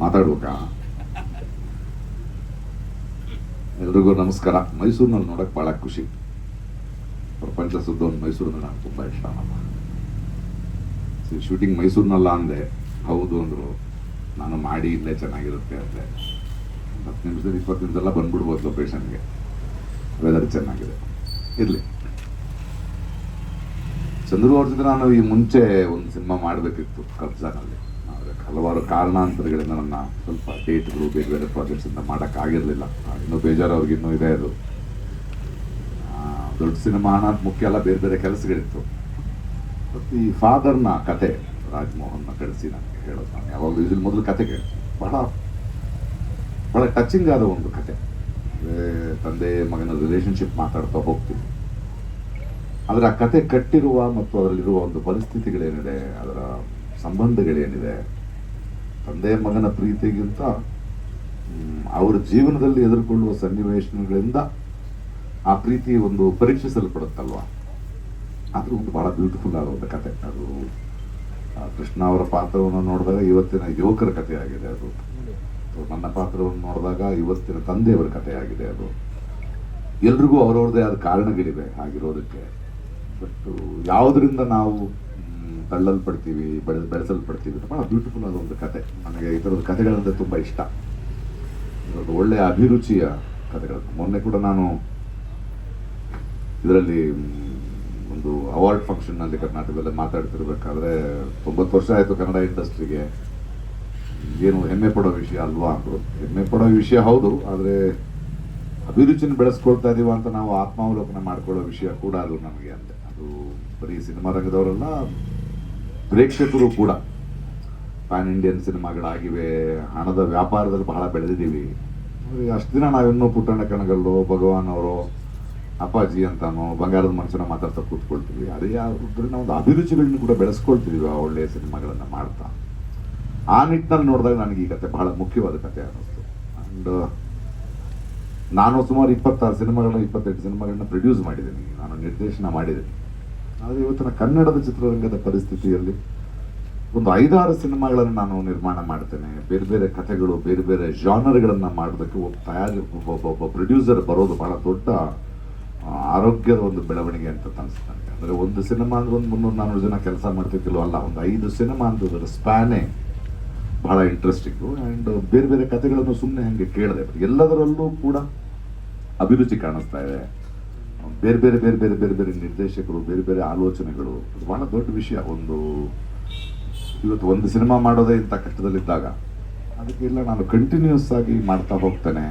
ಮಾತಾಡ್ಬೇಕಾ? ಎಲ್ರಿಗೂ ನಮಸ್ಕಾರ. ಮೈಸೂರಿನಲ್ಲಿ ನೋಡಕ್ ಬಹಳ ಖುಷಿ. ಪ್ರಪಂಚ ಸುದ್ದ ಒಂದು ಮೈಸೂರಿನಲ್ಲಿ ನಂಗೆ ತುಂಬಾ ಇಷ್ಟ. ನಮ್ಮ ಶೂಟಿಂಗ್ ಮೈಸೂರಿನಲ್ಲ ಅಂದೆ. ಹೌದು ಅಂದ್ರು. ನಾನು ಮಾಡಿ ಇಲ್ಲೇ ಚೆನ್ನಾಗಿರುತ್ತೆ ಅಂದೆ. ಹತ್ತು ನಿಮಿಷದಲ್ಲಿ ಇಪ್ಪತ್ತು ನಿಮಿಷ ಬಂದ್ಬಿಡ್ಬೋದು ಲೊಕೇಶನ್ಗೆ ವೆದರ್ ಚೆನ್ನಾಗಿದೆ. ಇರಲಿ. ಚಂದ್ರು ಅವ್ರ ನಾನು ಈ ಮುಂಚೆ ಒಂದು ಸಿನಿಮಾ ಮಾಡಬೇಕಿತ್ತು, ಕಬ್ಜಾನಲ್ಲಿ. ಹಲವಾರು ಕಾರಣಾಂತರಗಳಿಂದ ನನ್ನ ಸ್ವಲ್ಪ ಡೇಟ್ಗಳು ಬೇರೆ ಬೇರೆ ಪ್ರಾಜೆಕ್ಟ್ಸಿಂದ ಮಾಡೋಕ್ಕಾಗಿರಲಿಲ್ಲ. ಇನ್ನೂ ಬೇಜಾರು ಅವ್ರಿಗೆ ಇನ್ನೂ ಇದೆ ಅದು. ದೊಡ್ಡ ಸಿನಿಮಾ ಅನ್ನೋದು ಮುಖ್ಯ ಅಲ್ಲ, ಬೇರೆ ಬೇರೆ ಕೆಲಸಗಳಿತ್ತು. ಮತ್ತು ಈ ಫಾದರ್ನ ಕತೆ ರಾಜ್ಮೋಹನ್ನ ಕಳಿಸಿ ನನಗೆ ಹೇಳೋದು. ನಾನು ಯಾವಾಗಲೂ ಇದ್ರ ಮೊದಲು ಕತೆ ಕೇಳ್ತೀನಿ. ಬಹಳ ಬಹಳ ಟಚಿಂಗ್ ಆದ ಒಂದು ಕತೆ. ತಂದೆ ಮಗನ ರಿಲೇಷನ್ಶಿಪ್ ಮಾತಾಡ್ತಾ ಹೋಗ್ತೀವಿ ಆದರೆ ಆ ಕತೆ ಕಟ್ಟಿರುವ ಮತ್ತು ಅದರಲ್ಲಿರುವ ಒಂದು ಪರಿಸ್ಥಿತಿಗಳೇನಿದೆ, ಅದರ ಸಂಬಂಧಗಳೇನಿದೆ ತಂದೆ ಮಗನ ಪ್ರೀತಿಗಿಂತ ಅವರ ಜೀವನದಲ್ಲಿ ಎದುರುಕೊಳ್ಳುವ ಸನ್ನಿವೇಶಗಳಿಂದ ಆ ಪ್ರೀತಿ ಒಂದು ಪರೀಕ್ಷಿಸಲ್ಪಡುತ್ತಲ್ವಾ? ಅದು ಒಂದು ಬಹಳ ಬ್ಯೂಟಿಫುಲ್ ಆದ ಒಂದು ಕತೆ. ಅದು ಕೃಷ್ಣ ಅವರ ಪಾತ್ರವನ್ನು ನೋಡಿದಾಗ ಇವತ್ತಿನ ಯುವಕರ ಕಥೆಯಾಗಿದೆ ಆಗಿದೆ ಅದು. ನನ್ನ ಪಾತ್ರವನ್ನು ನೋಡಿದಾಗ ಇವತ್ತಿನ ತಂದೆಯವರ ಕಥೆಯಾಗಿದೆ ಆಗಿದೆ ಅದು. ಎಲ್ರಿಗೂ ಅವರವ್ರದೇ ಆದ ಕಾರಣಗಳಿವೆ ಹಾಗಿರೋದಕ್ಕೆ. ಬಟ್ ಯಾವುದರಿಂದ ನಾವು ತಳ್ಳಲ್ಪಡ್ತೀವಿ ಬೆಳೆ ಬೆಳೆಸಲ್ಪಡ್ತೀವಿ ಭಾಳ ಬ್ಯೂಟಿಫುಲ್ ಆದ ಒಂದು ಕತೆ. ನನಗೆ ಈ ಥರದ ಕಥೆಗಳಂದ್ರೆ ತುಂಬ ಇಷ್ಟ. ಇದೊಂದು ಒಳ್ಳೆಯ ಅಭಿರುಚಿಯ ಕಥೆಗಳು. ಮೊನ್ನೆ ಕೂಡ ನಾನು ಇದರಲ್ಲಿ ಒಂದು ಅವಾರ್ಡ್ ಫಂಕ್ಷನ್ನಲ್ಲಿ ಕರ್ನಾಟಕದಲ್ಲಿ ಮಾತಾಡ್ತಿರ್ಬೇಕಾದ್ರೆ ತೊಂಬತ್ತು ವರ್ಷ ಆಯಿತು ಕನ್ನಡ ಇಂಡಸ್ಟ್ರಿಗೆ. ಏನು ಹೆಮ್ಮೆ ಪಡೋ ವಿಷಯ ಅಲ್ವಾ ಅಂದರು. ಹೆಮ್ಮೆ ಪಡೋ ವಿಷಯ ಹೌದು, ಆದರೆ ಅಭಿರುಚಿನ ಬೆಳೆಸ್ಕೊಳ್ತಾ ಇದೀವ ಅಂತ ನಾವು ಆತ್ಮಾವಲೋಕನ ಮಾಡ್ಕೊಳ್ಳೋ ವಿಷಯ ಕೂಡ ಅದು ನಮಗೆ ಅಂತೆ ಅದು ಬರೀ ಸಿನಿಮಾ ರಂಗದವರಲ್ಲ ಪ್ರೇಕ್ಷಕರು ಕೂಡ ಪ್ಯಾನ್ ಇಂಡಿಯನ್ ಸಿನಿಮಾಗಳಾಗಿವೆ, ಹಣದ ವ್ಯಾಪಾರದಲ್ಲಿ ಬಹಳ ಬೆಳೆದಿದ್ದೀವಿ. ಅಷ್ಟು ದಿನ ನಾವಿನ್ನೂ ಪುಟ್ಟಣ್ಣ ಕಣಗಲ್ಲು, ಭಗವಾನ್ ಅವರು, ಅಪ್ಪಾಜಿ ಅಂತನೋ ಬಂಗಾರದ ಮನುಷ್ಯನ ಮಾತಾಡ್ತಾ ಕೂತ್ಕೊಳ್ತೀವಿ. ಅದೇ ಯಾವುದ್ರಿಂದ ಒಂದು ಅಭಿರುಚಿಗಳನ್ನ ಕೂಡ ಬೆಳೆಸ್ಕೊಳ್ತೀವಿ ಆ ಒಳ್ಳೆಯ ಸಿನಿಮಾಗಳನ್ನು ಮಾಡ್ತಾ. ಆ ನಿಟ್ಟಿನಲ್ಲಿ ನೋಡಿದಾಗ ನನಗೆ ಈ ಕತೆ ಬಹಳ ಮುಖ್ಯವಾದ ಕತೆ ಅನ್ನಿಸ್ತು. ಆ್ಯಂಡ್ ನಾನು ಸುಮಾರು ಇಪ್ಪತ್ತಾರು ಸಿನಿಮಾಗಳನ್ನ, ಇಪ್ಪತ್ತೆಂಟು ಸಿನಿಮಾಗಳನ್ನ ಪ್ರೊಡ್ಯೂಸ್ ಮಾಡಿದ್ದೀನಿ. ನಾನು ನಿರ್ದೇಶನ ಮಾಡಿದ್ದೀನಿ. ಆದರೆ ಇವತ್ತಿನ ಕನ್ನಡದ ಚಿತ್ರರಂಗದ ಪರಿಸ್ಥಿತಿಯಲ್ಲಿ ಒಂದು ಐದಾರು ಸಿನಿಮಾಗಳನ್ನು ನಾನು ನಿರ್ಮಾಣ ಮಾಡ್ತೇನೆ. ಬೇರೆ ಬೇರೆ ಕಥೆಗಳು, ಬೇರೆ ಬೇರೆ ಜಾನರ್ಗಳನ್ನು ಮಾಡೋದಕ್ಕೆ ಒಬ್ಬ ತಯಾರಿ, ಒಬ್ಬ ಪ್ರೊಡ್ಯೂಸರ್ ಬರೋದು ಬಹಳ ದೊಡ್ಡ ಆರೋಗ್ಯದ ಒಂದು ಬೆಳವಣಿಗೆ ಅಂತ ಅನಿಸ್ತು ನನಗೆ ಅಂದರೆ ಒಂದು ಸಿನಿಮಾ ಅಂದ್ರೆ ಒಂದು ಮುನ್ನೂರು ನಾನ್ನೂರು ಜನ ಕೆಲಸ ಮಾಡ್ತಿದ್ದಿಲ್ಲೋ ಅಲ್ಲ, ಒಂದು ಐದು ಸಿನಿಮಾ ಅಂತಂದ್ರೆ ಸ್ಪ್ಯಾನೇ ಬಹಳ ಇಂಟ್ರೆಸ್ಟಿಂಗು ಆ್ಯಂಡ್ ಬೇರೆ ಬೇರೆ ಕಥೆಗಳನ್ನು ಸುಮ್ಮನೆ ಹಾಗೆ ಕೇಳಿದೆ ಎಲ್ಲದರಲ್ಲೂ ಕೂಡ ಅಭಿರುಚಿ ಕಾಣಿಸ್ತಾ ಇದೆ. ಬೇರೆ ಬೇರೆ ಬೇರೆ ಬೇರೆ ಬೇರೆ ಬೇರೆ ನಿರ್ದೇಶಕರು, ಬೇರೆ ಬೇರೆ ಆಲೋಚನೆಗಳು. ಅದು ಬಹಳ ದೊಡ್ಡ ವಿಷಯ. ಒಂದು ಇವತ್ತು ಒಂದು ಸಿನಿಮಾ ಮಾಡೋದೇ ಇಂಥ ಕಷ್ಟದಲ್ಲಿದ್ದಾಗ ಅದಕ್ಕೆ ಇಲ್ಲ, ನಾನು ಕಂಟಿನ್ಯೂಸ್ ಆಗಿ ಮಾಡ್ತಾ ಹೋಗ್ತೇನೆ.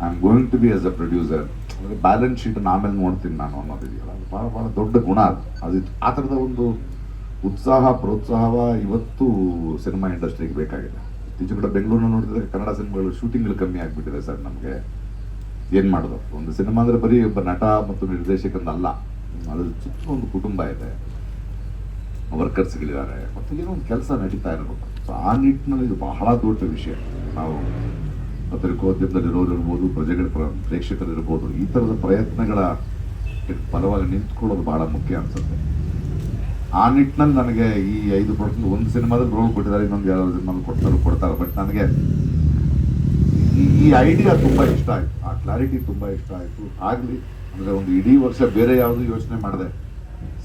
I am going to be as a producer ಅಂದರೆ ಬ್ಯಾಲೆನ್ಸ್ ಶೀಟ್ ಆಮೇಲೆ ನೋಡ್ತೀನಿ ನಾನು ಅನ್ನೋದಿದೆಯಲ್ಲ. ಅದು ಭಾಳ ಭಾಳ ದೊಡ್ಡ ಗುಣ ಅದು. ಅದು ಆ ಥರದ ಒಂದು ಉತ್ಸಾಹ, ಪ್ರೋತ್ಸಾಹ ಇವತ್ತು ಸಿನಿಮಾ ಇಂಡಸ್ಟ್ರಿಗೆ ಬೇಕಾಗಿದೆ. ಇತ್ತೀಚೆಗೆ ಕೂಡ ಬೆಂಗಳೂರಿನ ನೋಡಿದ್ರೆ ಕನ್ನಡ ಸಿನಿಮಾಗಳು ಶೂಟಿಂಗ್ಗಳು ಕಮ್ಮಿ ಆಗಿಬಿಟ್ಟಿದೆ ಸರ್ ನಮಗೆ. ಏನು ಮಾಡೋದು ಒಂದು ಸಿನಿಮಾ ಅಂದರೆ ಬರೀ ಒಬ್ಬ ನಟ ಮತ್ತು ನಿರ್ದೇಶಕಂದಲ್ಲ ಅದ್ರ ಚಿಕ್ಕ ಒಂದು ಕುಟುಂಬ ಇದೆ. ವರ್ಕರ್ಸ್ಗಳಿದ್ದಾರೆ. ಮತ್ತು ಏನೋ ಒಂದು ಕೆಲಸ ನಡೀತಾ ಇರಬೇಕು. ಸೊ ಆ ನಿಟ್ಟಿನಲ್ಲಿ ಇದು ಬಹಳ ದೊಡ್ಡ ವಿಷಯ. ನಾವು ಪತ್ರಿಕೋದ್ಯಮದಲ್ಲಿರೋರು ಇರ್ಬೋದು ಪ್ರಜೆಗಳ ಪ್ರ- ಪ್ರೇಕ್ಷಕರಿರ್ಬೋದು, ಈ ಥರದ ಪ್ರಯತ್ನಗಳ ಫಲವಾಗಿ ನಿಂತ್ಕೊಳ್ಳೋದು ಬಹಳ ಮುಖ್ಯ ಅನ್ಸುತ್ತೆ. ಆ ನಿಟ್ಟಿನಲ್ಲಿ ನನಗೆ ಈ ಐದು ಪರ್ಸೆಂಟ್ ಒಂದು ಸಿನಿಮಾದಲ್ಲಿ ರೋಲ್ ಕೊಟ್ಟಿದ್ದಾರೆ, ಇನ್ನೊಂದು ಯಾವ ಸಿನಿಮಾದಲ್ಲಿ ಕೊಡ್ತಾರೆ ಕೊಡ್ತಾರೆ. ಬಟ್ ನನಗೆ ಈ- ಐಡಿಯಾ ತುಂಬ ಇಷ್ಟ ಆಯ್ತು. ಆ ಕ್ಲಾರಿಟಿ ತುಂಬ ಇಷ್ಟ ಆಯಿತು. ಆಗಲಿ, ಅಂದರೆ ಒಂದು ಇಡೀ ವರ್ಷ ಬೇರೆ ಯಾವುದು ಯೋಚನೆ ಮಾಡಿದೆ.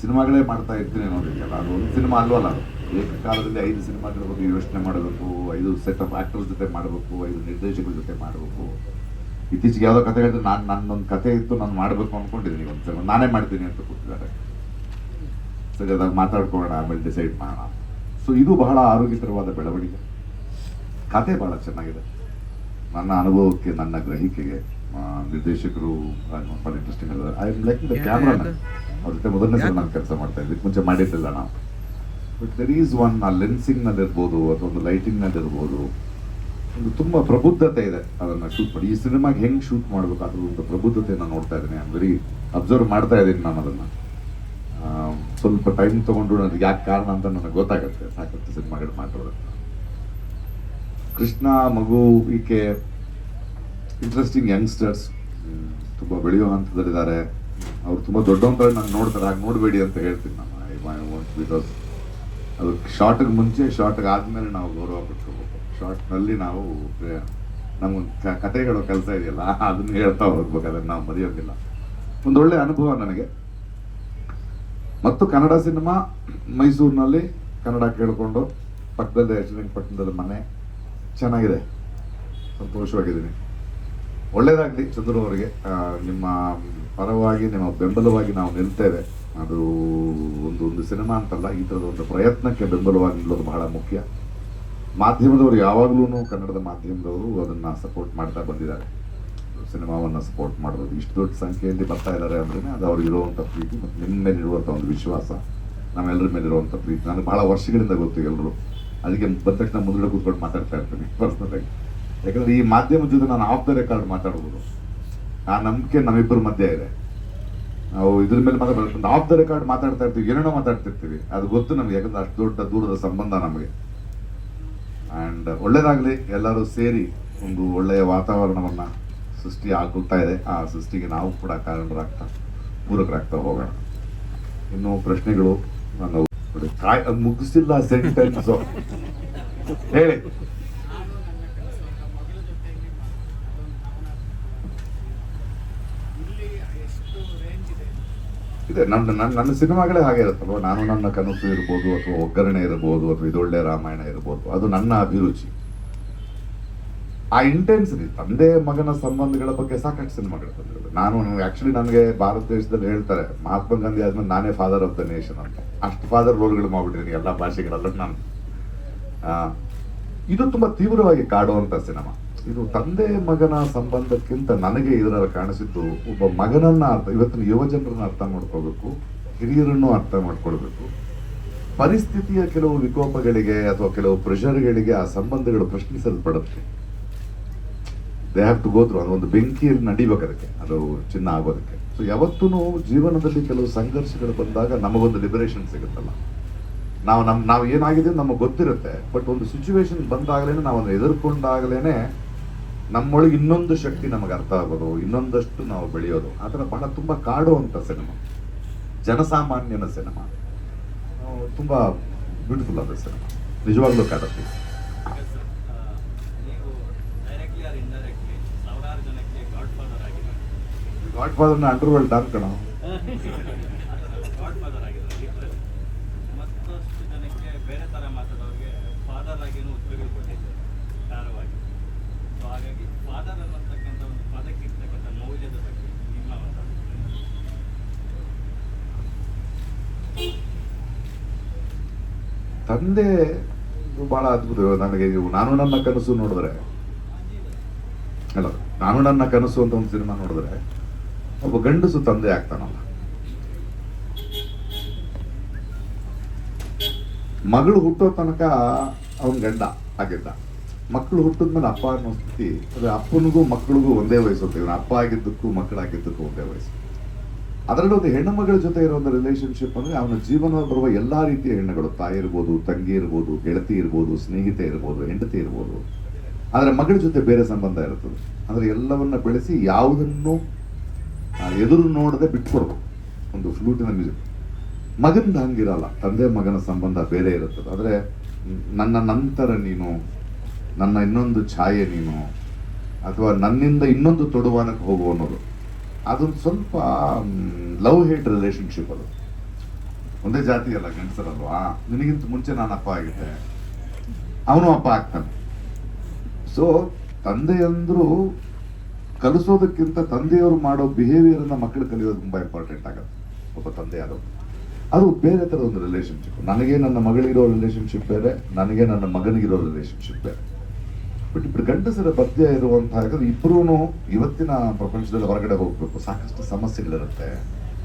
ಸಿನಿಮಾಗಳೇ ಮಾಡ್ತಾ ಇರ್ತೀನಿ ನೋಡಿದ್ಯಲ್ಲ ಅದು ಒಂದು ಸಿನಿಮಾ ಅಲ್ವಲ್ಲ ಅದು. ಏಕಕಾಲದಲ್ಲಿ ಐದು ಸಿನಿಮಾಗಳ ಬಗ್ಗೆ ಯೋಚನೆ ಮಾಡಬೇಕು, ಐದು ಸೆಟ್ ಆಫ್ ಆಕ್ಟರ್ಸ್ ಜೊತೆ ಮಾಡಬೇಕು, ಐದು ನಿರ್ದೇಶಕರ ಜೊತೆ ಮಾಡಬೇಕು. ಇತ್ತೀಚೆಗೆ ಯಾವುದೋ ಕತೆ ಹೇಳಿದ್ರೆ ನಾನು, ನನ್ನೊಂದು ಕತೆ ಇತ್ತು, ನಾನು ಮಾಡಬೇಕು ಅಂದ್ಕೊಂಡಿದ್ದೀನಿ ಒಂದು ಸಿನಿಮಾ ನಾನೇ ಮಾಡ್ತೀನಿ ಅಂತ ಕೂತಿದ್ದಾರೆ. ಸರಿ, ಅದಾಗ ಮಾತಾಡ್ಕೊಳ್ಳೋಣ, ಆಮೇಲೆ ಡಿಸೈಡ್ ಮಾಡೋಣ. ಸೊ ಇದು ಬಹಳ ಆರೋಗ್ಯಕರವಾದ ಬೆಳವಣಿಗೆ. ಕತೆ ಬಹಳ ಚೆನ್ನಾಗಿದೆ. ನನ್ನ ಅನುಭವಕ್ಕೆ ನನ್ನ ಗ್ರಹಿಕೆಗೆ ನಿರ್ದೇಶಕರು ಇಂಟ್ರೆಸ್ಟಿಂಗ್ ಇದ್ದಾರೆ I'm like the camera ಅವ್ರ ಜೊತೆ ಮೊದಲನೇ ಸಲ ನಾನು ಕೆಲಸ ಮಾಡ್ತಾ ಇದ್ದೆ. ಮುಂಚೆ ಮಾಡಿರಲಿಲ್ಲ ನಾವು ಬಟ್ ದರ್ ಈಸ್ ಒನ್ ಆ ಲೆನ್ಸಿಂಗ್ನಲ್ಲಿ ಇರ್ಬೋದು ಅಥವಾ ಒಂದು ಲೈಟಿಂಗ್ನಲ್ಲಿ ಇರ್ಬೋದು ಒಂದು ತುಂಬ ಪ್ರಬುದ್ಧತೆ ಇದೆ. ಅದನ್ನು ಶೂಟ್ ಮಾಡಿ. ಈ ಸಿನಿಮಾಗೆ ಹೆಂಗೆ ಶೂಟ್ ಮಾಡಬೇಕು ಅದ್ರ ಒಂದು ಪ್ರಬುದ್ಧತೆಯನ್ನು ನೋಡ್ತಾ ಇದ್ದೀನಿ. ಐ ವೆರಿ ಅಬ್ಸರ್ವ್ ಮಾಡ್ತಾ ಇದ್ದೀನಿ ನಾನು ಅದನ್ನು. ಸ್ವಲ್ಪ ಟೈಮ್ ತೊಗೊಂಡು ನನಗೆ ಯಾಕೆ ಕಾರಣ ಅಂತ ನನಗೆ ಗೊತ್ತಾಗುತ್ತೆ. ಸಾಕಷ್ಟು ಸಿನಿಮಾಗಳು ಮಾತಾಡೋದಕ್ಕೆ ಕೃಷ್ಣ, ಮಗು, ಈಕೆ ಇಂಟ್ರೆಸ್ಟಿಂಗ್ ಯಂಗ್ಸ್ಟರ್ಸ್ ತುಂಬ ಬೆಳೆಯುವ ಹಂತದಲ್ಲಿದ್ದಾರೆ. ಅವ್ರು ತುಂಬ ದೊಡ್ಡವಂತ ನಾನು ನೋಡ್ತಾರೆ. ಹಾಗೆ ನೋಡಬೇಡಿ ಅಂತ ಹೇಳ್ತೀನಿ ನಾನು. ಐ ವಾಂಟ್ ಬಿಕಾಸ್ ಅದು ಶಾರ್ಟಿಗೆ ಮುಂಚೆ ಶಾರ್ಟ್ಗೆ ಆದಮೇಲೆ ನಾವು ಗೌರವ ಕೊಟ್ಕೋಬೇಕು ಶಾರ್ಟ್ನಲ್ಲಿ ನಾವು ನಮಗೊಂದು ಕತೆ ಹೇಳೋ ಕೆಲಸ ಇದೆಯಲ್ಲ, ಅದನ್ನ ಹೇಳ್ತಾ ಹೋಗ್ಬೇಕು. ಅದನ್ನ ನಾವು ಮರೆಯೋದಿಲ್ಲ. ಒಂದು ಒಳ್ಳೆ ಅನುಭವ ನನಗೆ. ಮತ್ತು ಕನ್ನಡ ಸಿನಿಮಾ ಮೈಸೂರಿನಲ್ಲಿ ಕನ್ನಡ ಕೇಳಿಕೊಂಡು, ಪಕ್ಕದಲ್ಲೇ ಶ್ರೀರಂಗಪಟ್ಟಣದಲ್ಲಿ ಮನೆ. ಚೆನ್ನಾಗಿದೆ. ಸಂತೋಷವಾಗಿದ್ದೀನಿ. ಒಳ್ಳೆಯದಾಗಲಿ ಚಂದ್ರು ಅವರಿಗೆ ನಿಮ್ಮ ಪರವಾಗಿ, ನಿಮ್ಮ ಬೆಂಬಲವಾಗಿ ನಾವು ನಿಲ್ತೇವೆ. ಅದು ಒಂದು ಒಂದು ಸಿನಿಮಾ ಅಂತಲ್ಲ, ಈ ಥರದ ಒಂದು ಪ್ರಯತ್ನಕ್ಕೆ ಬೆಂಬಲವಾಗಿ ನಿಲ್ಲೋದು ಬಹಳ ಮುಖ್ಯ. ಮಾಧ್ಯಮದವರು ಯಾವಾಗಲೂ ಕನ್ನಡದ ಮಾಧ್ಯಮದವರು ಅದನ್ನು ಸಪೋರ್ಟ್ ಮಾಡ್ತಾ ಬಂದಿದ್ದಾರೆ. ಸಿನಿಮಾವನ್ನು ಸಪೋರ್ಟ್ ಮಾಡೋದು. ಇಷ್ಟು ದೊಡ್ಡ ಸಂಖ್ಯೆಯಲ್ಲಿ ಬರ್ತಾ ಇದ್ದಾರೆ ಅಂದ್ರೆ ಅದು ಅವ್ರಿಗೆ ಪ್ರೀತಿ ಮತ್ತು ನಿಮ್ಮ ಮೇಲೆ ಇರುವಂಥ ಒಂದು ವಿಶ್ವಾಸ, ನಮ್ಮೆಲ್ಲರ ಮೇಲೆ ಇರುವಂಥ ಪ್ರೀತಿ. ನನಗೆ ಬಹಳ ವರ್ಷಗಳಿಂದ ಗೊತ್ತು ಎಲ್ಲರೂ ಅದಕ್ಕೆ ಬಂದ ತಕ್ಷಣ ಮುಂದೆ ಕೂತ್ಕೊಂಡು ಮಾತಾಡ್ತಾ ಇರ್ತೀನಿ ಪರ್ಸ್ನಲಾಗಿ ಯಾಕಂದ್ರೆ ಈ ಮಾಧ್ಯಮದ ಜೊತೆ ನಾನು ಆಫ್ ದ ರೆಕಾರ್ಡ್ ಮಾತಾಡ್ಬೋದು. ಆ ನಂಬಿಕೆ ನಮ್ಮಿಬ್ಬರ ಮಧ್ಯೆ ಇದೆ. ನಾವು ಇದ್ರ ಮೇಲೆ ಮಾತಾಡ್ಬೇಕು ಆಫ್ ದ ರೆಕಾರ್ಡ್ ಮಾತಾಡ್ತಾ ಇರ್ತೀವಿ, ಏನೇನೋ ಮಾತಾಡ್ತಿರ್ತೀವಿ. ಅದು ಗೊತ್ತು ನಮ್ಗೆ, ಯಾಕಂದ್ರೆ ಅಷ್ಟು ದೊಡ್ಡ ದೂರದ ಸಂಬಂಧ ನಮಗೆ. ಆ್ಯಂಡ್ ಒಳ್ಳೇದಾಗಲಿ, ಎಲ್ಲರೂ ಸೇರಿ ಒಂದು ಒಳ್ಳೆಯ ವಾತಾವರಣವನ್ನ ಸೃಷ್ಟಿ ಆಗ್ತಾ ಇದೆ. ಆ ಸೃಷ್ಟಿಗೆ ನಾವು ಕೂಡ ಕಾರಣರಾಗ್ತಾ, ಪೂರಕರಾಗ್ತಾ ಹೋಗೋಣ. ಇನ್ನು ಪ್ರಶ್ನೆಗಳು ನಾನು ಅದ್ ಮುಗಿಸಿಲ್ಲ ಸೆಂಟೆನ್ಸ್ ಹೇಳಿ ಇದೆ, ನನ್ನ ನನ್ನ ನನ್ನ ಸಿನಿಮಾಗಳೇ ಹಾಗೆ ಇರುತ್ತಲ್ವ? ನಾನು ನನ್ನ ಕನಸು ಇರ್ಬೋದು ಅಥವಾ ಒಗ್ಗರಣೆ ಇರ್ಬೋದು ಅಥವಾ ಇದೊಳ್ಳೆ ರಾಮಾಯಣ ಇರ್ಬೋದು. ಅದು ನನ್ನ ಅಭಿರುಚಿ. ಆ ಇಂಟೆನ್ಸಿಟಿ ತಂದೆ ಮಗನ ಸಂಬಂಧಗಳ ಬಗ್ಗೆ ಸಾಕಷ್ಟು ಸಿನಿಮಾಗಳು ತಂದಿರೋದು ನಾನು ಆಕ್ಚುಲಿ ನನಗೆ ಭಾರತ ದೇಶದಲ್ಲಿ ಹೇಳ್ತಾರೆ, ಮಹಾತ್ಮ ಗಾಂಧಿ ಆದ್ಮೇಲೆ ನಾನೇ ಫಾದರ್ ಆಫ್ ದ ನೇಷನ್ ಅಂತ. ಅಷ್ಟು ಫಾದರ್ ರೋಲ್ಗಳು ಮಾಡಿಬಿಟ್ಟಿದ್ದೀನಿ ಎಲ್ಲ ಭಾಷೆಗಳಲ್ಲೂ ನಾನು. ಇದು ತುಂಬಾ ತೀವ್ರವಾಗಿ ಕಾಡುವಂಥ ಸಿನಿಮಾ ಇದು ತಂದೆ ಮಗನ ಸಂಬಂಧಕ್ಕಿಂತ ನನಗೆ ಇದರಲ್ಲಿ ಕಾಣಿಸಿದ್ದು ಒಬ್ಬ ಮಗನನ್ನ ಅರ್ಥ, ಇವತ್ತಿನ ಯುವ ಜನರನ್ನ ಅರ್ಥ ಮಾಡ್ಕೋಬೇಕು ಹಿರಿಯರನ್ನು ಅರ್ಥ ಮಾಡ್ಕೊಳ್ಬೇಕು. ಪರಿಸ್ಥಿತಿಯ ಕೆಲವು ವಿಕೋಪಗಳಿಗೆ ಅಥವಾ ಕೆಲವು ಪ್ರೆಷರ್ಗಳಿಗೆ ಆ ಸಂಬಂಧಗಳು ಪ್ರಶ್ನಿಸಲ್ಪಡುತ್ತೆ. They have to go through ಅದೊಂದು ಬೆಂಕಿಯಲ್ಲಿ ನಡಿಬೇಕು ಅದಕ್ಕೆ, ಅದು ಚಿನ್ನ ಆಗೋದಕ್ಕೆ. ಸೊ ಯಾವತ್ತೂ ಜೀವನದಲ್ಲಿ ಕೆಲವು ಸಂಘರ್ಷಗಳು ಬಂದಾಗ ನಮಗೊಂದು ಲಿಬರೇಷನ್ ಸಿಗುತ್ತಲ್ಲ. ನಾವು ನಮ್ಮ ನಾವು ಏನಾಗಿದೆ ನಮಗೆ ಗೊತ್ತಿರುತ್ತೆ ಬಟ್ ಒಂದು ಸಿಚುವೇಶನ್ ಬಂದಾಗಲೇ ನಾವು ಅದನ್ನು ಎದುರ್ಕೊಂಡಾಗಲೇ ನಮ್ಮೊಳಗೆ ಇನ್ನೊಂದು ಶಕ್ತಿ ನಮಗೆ ಅರ್ಥ ಆಗೋದು, ಇನ್ನೊಂದಷ್ಟು ನಾವು ಬೆಳೆಯೋದು. ಆ ಥರ ಬಹಳ ತುಂಬ ಕಾಡುವಂಥ ಸಿನಿಮಾ. ಜನಸಾಮಾನ್ಯನ ಸಿನಿಮಾ. ತುಂಬಾ ಬ್ಯೂಟಿಫುಲ್ ಆದ ಸಿನಿಮಾ. ನಿಜವಾಗ್ಲೂ ಕಾಡುತ್ತೆ ನೀವು ಡೈರೆಕ್ಟ್ಲಿ ಆರ್ ಇಂಡೈರೆಕ್ಟ್ಲಿ ಸಾವಿರಾರು ಜನಕ್ಕೆ ಗಾಡ್ ಫಾದರ್ ಆಗಿದ್ದಾರೆ ಗಾಡ್ ಫಾದರ್ನ ಅಂಡರ್ ವರ್ಲ್ಡ್ ಡಾನ್ ಕಣ ಗಾಡ್ ಫಾದರ್ ಆಗಿದ್ದಾರೆ ಲಿಟ್ರಲಿ ಮತ್ತಷ್ಟು ಜನಕ್ಕೆ ಬೇರೆ ಥರ ಮಾತಾಡೋರಿಗೆ ಫಾದರ್ ಆಗಿನೂ ಉದ್ಯೋಗ ಕೊಟ್ಟಿದ್ದಾರೆ ಧಾರವಾಗಿ ಸೊ ಹಾಗಾಗಿ ಫಾದರ್ ಅನ್ನತಕ್ಕಂಥ ಒಂದು ಪದಕ್ಕಿರ್ತಕ್ಕಂಥ ಮೌಲ್ಯದ ಅಂಡರ್ ವರ್ಲ್ಡ್ ಒಂದು ಅಭಿಪ್ರಾಯ. ತಂದೆ ಬಹಳ ಅದ್ಭುತ ನನಗೆ ನಾನು ನನ್ನ ಕನಸು ನೋಡಿದ್ರೆ. ಅಲ್ಲ ನಾನು ನನ್ನ ಕನಸು ಅಂತ ಒಂದು ಸಿನಿಮಾ ನೋಡಿದ್ರೆ ಒಬ್ಬ ಗಂಡಸು ತಂದೆ ಆಗ್ತಾನಲ್ಲ. ಮಗಳು ಹುಟ್ಟೋ ತನಕ ಅವನ ಗಂಡ ಆಗಿದ್ದ. ಮಕ್ಕಳು ಹುಟ್ಟಿದ್ಮೇಲೆ ಅಪ್ಪ ಅನ್ನೋ ಸ್ಥಿತಿ ಅದೇ ಅಪ್ಪನಿಗೂ ಮಕ್ಕಳಿಗೂ ಒಂದೇ ವಯಸ್ಸು ಅಂತ ಅಪ್ಪ ಆಗಿದ್ದಕ್ಕೂ ಮಕ್ಕಳಾಗಿದ್ದಕ್ಕೂ ಒಂದೇ ವಯಸ್ಸು. ಅದರಲ್ಲಿ ಒಂದು ಹೆಣ್ಣು ಮಗಳ ಜೊತೆ ಇರೋ ಒಂದು ರಿಲೇಶನ್ಶಿಪ್ ಅಂದ್ರೆ ಅವನ ಜೀವನ ಬರುವ ಎಲ್ಲಾ ರೀತಿಯ ಹೆಣ್ಣುಗಳು, ತಾಯಿ ಇರ್ಬೋದು, ತಂಗಿ ಇರ್ಬೋದು, ಗೆಳತಿ ಇರ್ಬೋದು, ಸ್ನೇಹಿತೆ ಇರ್ಬೋದು, ಹೆಂಡತಿ ಇರ್ಬೋದು. ಆದರೆ ಮಗಳ ಜೊತೆ ಬೇರೆ ಸಂಬಂಧ ಇರ್ತದೆ. ಅಂದ್ರೆ ಎಲ್ಲವನ್ನ ಬೆಳೆಸಿ ಯಾವುದನ್ನು ಎದುರು ನೋಡದೆ ಬಿಟ್ಕೊಡ್ಬೇಕು. ಒಂದು ಫ್ಲೂಟಿನ ಮ್ಯೂಸಿಕ್ ಮಗಂದ ಹಂಗಿರಲ್ಲ. ತಂದೆ ಮಗನ ಸಂಬಂಧ ಬೇರೆ ಇರುತ್ತದೆ. ಆದರೆ ನನ್ನ ನಂತರ ನೀನು, ನನ್ನ ಇನ್ನೊಂದು ಛಾಯೆ ನೀನು, ಅಥವಾ ನನ್ನಿಂದ ಇನ್ನೊಂದು ತೊಡುವಾನಕ್ಕೆ ಹೋಗು ಅನ್ನೋದು. ಅದೊಂದು ಸ್ವಲ್ಪ ಲವ್ ಹೇಟ್ ರಿಲೇಷನ್ಶಿಪ್ ಅದು. ಒಂದೇ ಜಾತಿ ಅಲ್ಲ, ಗಂಡಸರಲ್ವಾ? ನಿನಗಿಂತ ಮುಂಚೆ ನಾನು ಅಪ್ಪ ಆಗಿದ್ದೆ. ಅವನು ಅಪ್ಪ ಆಗ್ತಾನೆ. ಸೊ ತಂದೆಯಂದ್ರು ಕಲಿಸೋದಕ್ಕಿಂತ ತಂದೆಯವರು ಮಾಡೋ ಬಿಹೇವಿಯರ್ ಅನ್ನ ಮಕ್ಕಳು ಕಲಿಯೋದು ತುಂಬಾ ಇಂಪಾರ್ಟೆಂಟ್ ಆಗುತ್ತೆ. ಒಬ್ಬ ತಂದೆ ಅದು ಬೇರೆ ಥರದ ಒಂದು ರಿಲೇಶನ್ಶಿಪ್ ನನಗೆ ನನ್ನ ಮಗಳಿರೋ ರಿಲೇಶನ್ಶಿಪ್ ಬೇರೆ, ನನಗೆ ನನ್ನ ಮಗನಿಗಿರೋ ರಿಲೇಶನ್ಶಿಪ್ ಬೇರೆ. ಬಟ್ ಇಬ್ಬರು ಗಂಡಸರ ಪದ್ಯ ಇರುವಂತಹ ಯಾಕಂದ್ರೆ ಇಬ್ಬರೂ ಇವತ್ತಿನ ಪ್ರಪಂಚದಲ್ಲಿ ಹೊರಗಡೆ ಹೋಗ್ಬೇಕು. ಸಾಕಷ್ಟು ಸಮಸ್ಯೆಗಳಿರುತ್ತೆ.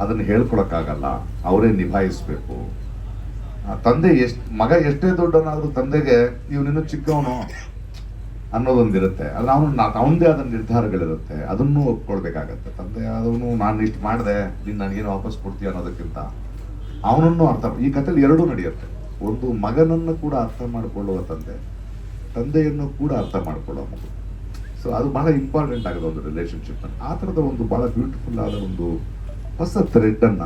ಅದನ್ನು ಹೇಳ್ಕೊಳಕ್ಕಾಗಲ್ಲ. ಅವರೇ ನಿಭಾಯಿಸ್ಬೇಕು. ತಂದೆ ಎಷ್ಟು, ಮಗ ಎಷ್ಟೇ ದೊಡ್ಡನಾದ್ರೂ ತಂದೆಗೆ ಇವನಿನ್ನೂ ಚಿಕ್ಕವನು. ಅನ್ನೋದೊಂದಿರುತ್ತೆ. ಅದು ಅವನು ಅವನದೇ ಆದ ನಿರ್ಧಾರಗಳಿರುತ್ತೆ. ಅದನ್ನು ಒಪ್ಕೊಳ್ಬೇಕಾಗತ್ತೆ. ತಂದೆ ಆದವನು, ನಾನು ಇಷ್ಟು ಮಾಡಿದೆ. ನೀನು ನನಗೇನು ವಾಪಸ್ ಕೊಡ್ತೀಯ ಅನ್ನೋದಕ್ಕಿಂತ. ಅವನನ್ನು ಅರ್ಥ ಈ ಕಥೆಯಲ್ಲಿ ಎರಡೂ ನಡೆಯುತ್ತೆ. ಒಂದು ಮಗನನ್ನು ಕೂಡ ಅರ್ಥ ಮಾಡಿಕೊಳ್ಳುವ ತಂದೆ, ತಂದೆಯನ್ನು ಕೂಡ ಅರ್ಥ ಮಾಡಿಕೊಳ್ಳುವ ಮಗು. ಸೊ ಅದು ಬಹಳ ಇಂಪಾರ್ಟೆಂಟ್ ಆಗಿದೆ ಒಂದು ರಿಲೇಶನ್ಶಿಪ್ ಆ ಥರದ ಒಂದು ಬಹಳ ಬ್ಯೂಟಿಫುಲ್ ಆದ ಒಂದು ಹೊಸ ಥ್ರೆಡ್ ಅನ್ನ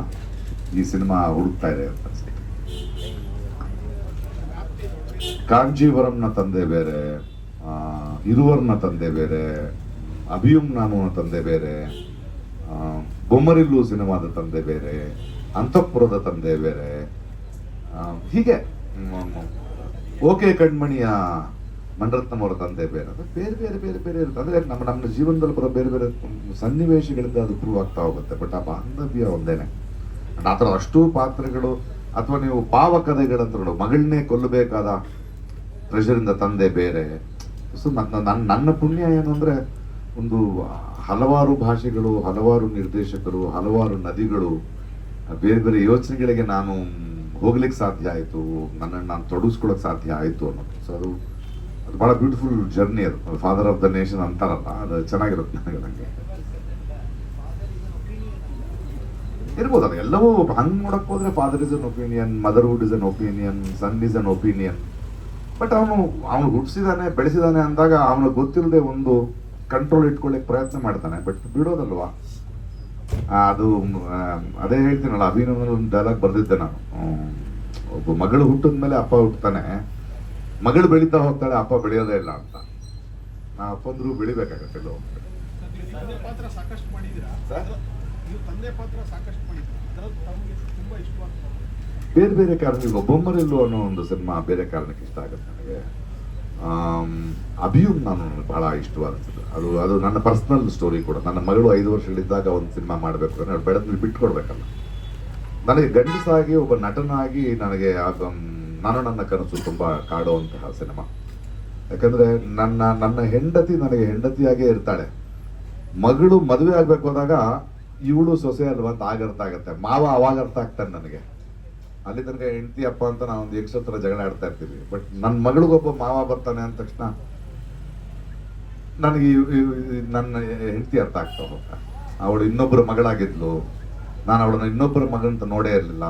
ಈ ಸಿನಿಮಾ ಹುಡುಕ್ತಾ ಇದೆ ಅಂತ ಕಾಂಜೀವರಂನ ತಂದೆ ಬೇರೆ. ಇರುವರ್ನ ತಂದೆ ಬೇರೆ, ಅಭಿಯುಮ್ ನಾನು ತಂದೆ ಬೇರೆ ಬೊಮ್ಮರಿಲ್ಲು ಸಿನಿಮಾದ ತಂದೆ ಬೇರೆ, ಅಂತಃಪುರದ ತಂದೆ ಬೇರೆ ಹೀಗೆ ಓಕೆ ಕಣ್ಮಣಿಯ ಮಣರತ್ನಂ ಅವರ ತಂದೆ ಬೇರೆ, ಅದು ಬೇರೆ ಬೇರೆ ಬೇರೆ ಬೇರೆ ಇರುತ್ತೆ. ಅಂದ್ರೆ ನಮ್ಮ ನಮ್ಮ ಜೀವನದಲ್ಲಿ ಬರೋ ಬೇರೆ ಬೇರೆ ಸನ್ನಿವೇಶಗಳಿಂದ ಅದು ಪ್ರೂವ್ ಆಗ್ತಾ ಹೋಗುತ್ತೆ. ಬಟ್ ಆ ಬಾಂಧವ್ಯ ಒಂದೇನೆ. ಆ ಥರ ಅಷ್ಟೂ ಪಾತ್ರಗಳು, ಅಥವಾ ನೀವು ಭಾವಕಥೆಗಳಂತ ನೋಡು, ಮಗಳನ್ನೇ ಕೊಲ್ಲಬೇಕಾದ ಪ್ರೆಷರಿಂದ ತಂದೆ ಬೇರೆ ಸೊ ನನ್ನ ನನ್ನ ನನ್ನ ಪುಣ್ಯ ಏನಂದ್ರೆ ಒಂದು ಹಲವಾರು ಭಾಷೆಗಳು, ಹಲವಾರು ನಿರ್ದೇಶಕರು, ಹಲವಾರು ನದಿಗಳು, ಬೇರೆ ಬೇರೆ ಯೋಚನೆಗಳಿಗೆ ನಾನು ಹೋಗ್ಲಿಕ್ಕೆ ಸಾಧ್ಯ ಆಯಿತು, ನನ್ನನ್ನು ನಾನು ತೊಡಗಿಸ್ಕೊಳ್ಳೋಕೆ ಸಾಧ್ಯ ಆಯಿತು ಅನ್ನೋದು. ಸೊ ಅದು ಅದು ಭಾಳ ಬ್ಯೂಟಿಫುಲ್ ಜರ್ನಿ ಅದು. ಫಾದರ್ ಆಫ್ ದ ನೇಷನ್ ಅಂತಾರಲ್ಲ, ಅದು ಚೆನ್ನಾಗಿರುತ್ತೆ ನನಗೆ ನನಗೆ ಇರ್ಬೋದು ಅದು ಎಲ್ಲವೂ, ಹಂಗೆ ನೋಡಕ್ಕೆ ಹೋದ್ರೆ father is an opinion motherhood is an opinion son is an opinion but ಅವನು ಅವನು ಹುಟ್ಟಿಸಿದಾನೆ ಬೆಳೆಸಿದಾನೆ ಅಂದಾಗ ಅವನು ಗೊತ್ತಿಲ್ಲದೆ ಒಂದು ಕಂಟ್ರೋಲ್ ಇಟ್ಕೊಳ್ಳಿಕ್ಕೆ ಪ್ರಯತ್ನ ಮಾಡ್ತಾನೆ. ಬಟ್ ಬಿಡೋದಲ್ವಾ? ಅದು ಅದೇ ಹೇಳ್ತೀನಲ್ಲ ಅಭಿನವನಲ್ಲಿ ಒಂದು ಡೈಲಾಗ್ ಬರೆದಿದ್ದೆ ನಾನು. ಒಬ್ಬ ಮಗಳು ಹುಟ್ಟಿದ ಮೇಲೆ ಅಪ್ಪ ಹುಟ್ಟುತ್ತಾನೆ ಮಗಳು ಬೆಳೀತಾ ಹೋಗ್ತಾಳೆ ಅಪ್ಪ ಬೆಳೆಯೋದೇ ಇಲ್ಲ ಅಂತ. ನಾ ಅಪ್ಪಂದ್ರು ಬೆಳಿಬೇಕಾಗತ್ತೆ ಸಾಕಷ್ಟು ಬೇರೆ ಬೇರೆ ಕಾರಣ ಈಗ ಬೊಮ್ಮರಿಲ್ಲು ಅನ್ನೋ ಒಂದು ಸಿನಿಮಾ ಬೇರೆ ಕಾರಣಕ್ಕೆ ಇಷ್ಟ ಆಗುತ್ತೆ ನನಗೆ. ಅಭಿಯು ನಾನು ಬಹಳ ಇಷ್ಟವಾಗ್ತದೆ ಅದು ಅದು ನನ್ನ ಪರ್ಸ್ನಲ್ ಸ್ಟೋರಿ ಕೂಡ. ನನ್ನ ಮಗಳು ಐದು ವರ್ಷಗಳಿದ್ದಾಗ ಒಂದು ಸಿನಿಮಾ ಮಾಡಬೇಕು ಅಂದರೆ ಬೆಳೆದಲ್ಲಿ ಬಿಟ್ಕೊಡ್ಬೇಕಲ್ಲ. ನನಗೆ ಗಂಡಸಾಗಿ, ಒಬ್ಬ ನಟನಾಗಿ ನನಗೆ ನಾನು ನನ್ನ ಕನಸು ತುಂಬ ಕಾಡುವಂತಹ ಸಿನಿಮಾ. ಯಾಕಂದರೆ ನನ್ನ ನನ್ನ ಹೆಂಡತಿ ನನಗೆ ಹೆಂಡತಿಯಾಗೇ ಇರ್ತಾಳೆ. ಮಗಳು ಮದುವೆ ಆಗಬೇಕು ಹೋದಾಗ ಇವಳು ಸೊಸೆ ಅಲ್ವಾ ಅಂತ ಆಗ ಆಗತ್ತೆ. ಮಾವ ಅವಾಗ ಅರ್ಥ ಆಗ್ತಾನೆ ನನಗೆ. ಅಲ್ಲಿ ತನಕ ಹೆಂಡತಿ, ಅಪ್ಪ ಅಂತ ನಾವು ಒಂದು ಯಕ್ಷ ಹತ್ರ ಜಗಳ ಆಡ್ತಾ ಇರ್ತೀವಿ. ಬಟ್ ನನ್ನ ಮಗಳಿಗೊಬ್ಬ ಮಾವ ಬರ್ತಾನೆ ಅಂದ ತಕ್ಷಣ ನನಗೆ ನನ್ನ ಹೆಂಡತಿ ಅರ್ಥ ಆಗ್ತಾ ಹೋಗ ಅವಳು ಇನ್ನೊಬ್ಬರ ಮಗಳಾಗಿದ್ಲು. ನಾನು ಅವಳನ್ನ ಇನ್ನೊಬ್ಬರ ಮಗಂತ ನೋಡೇ ಇರಲಿಲ್ಲ.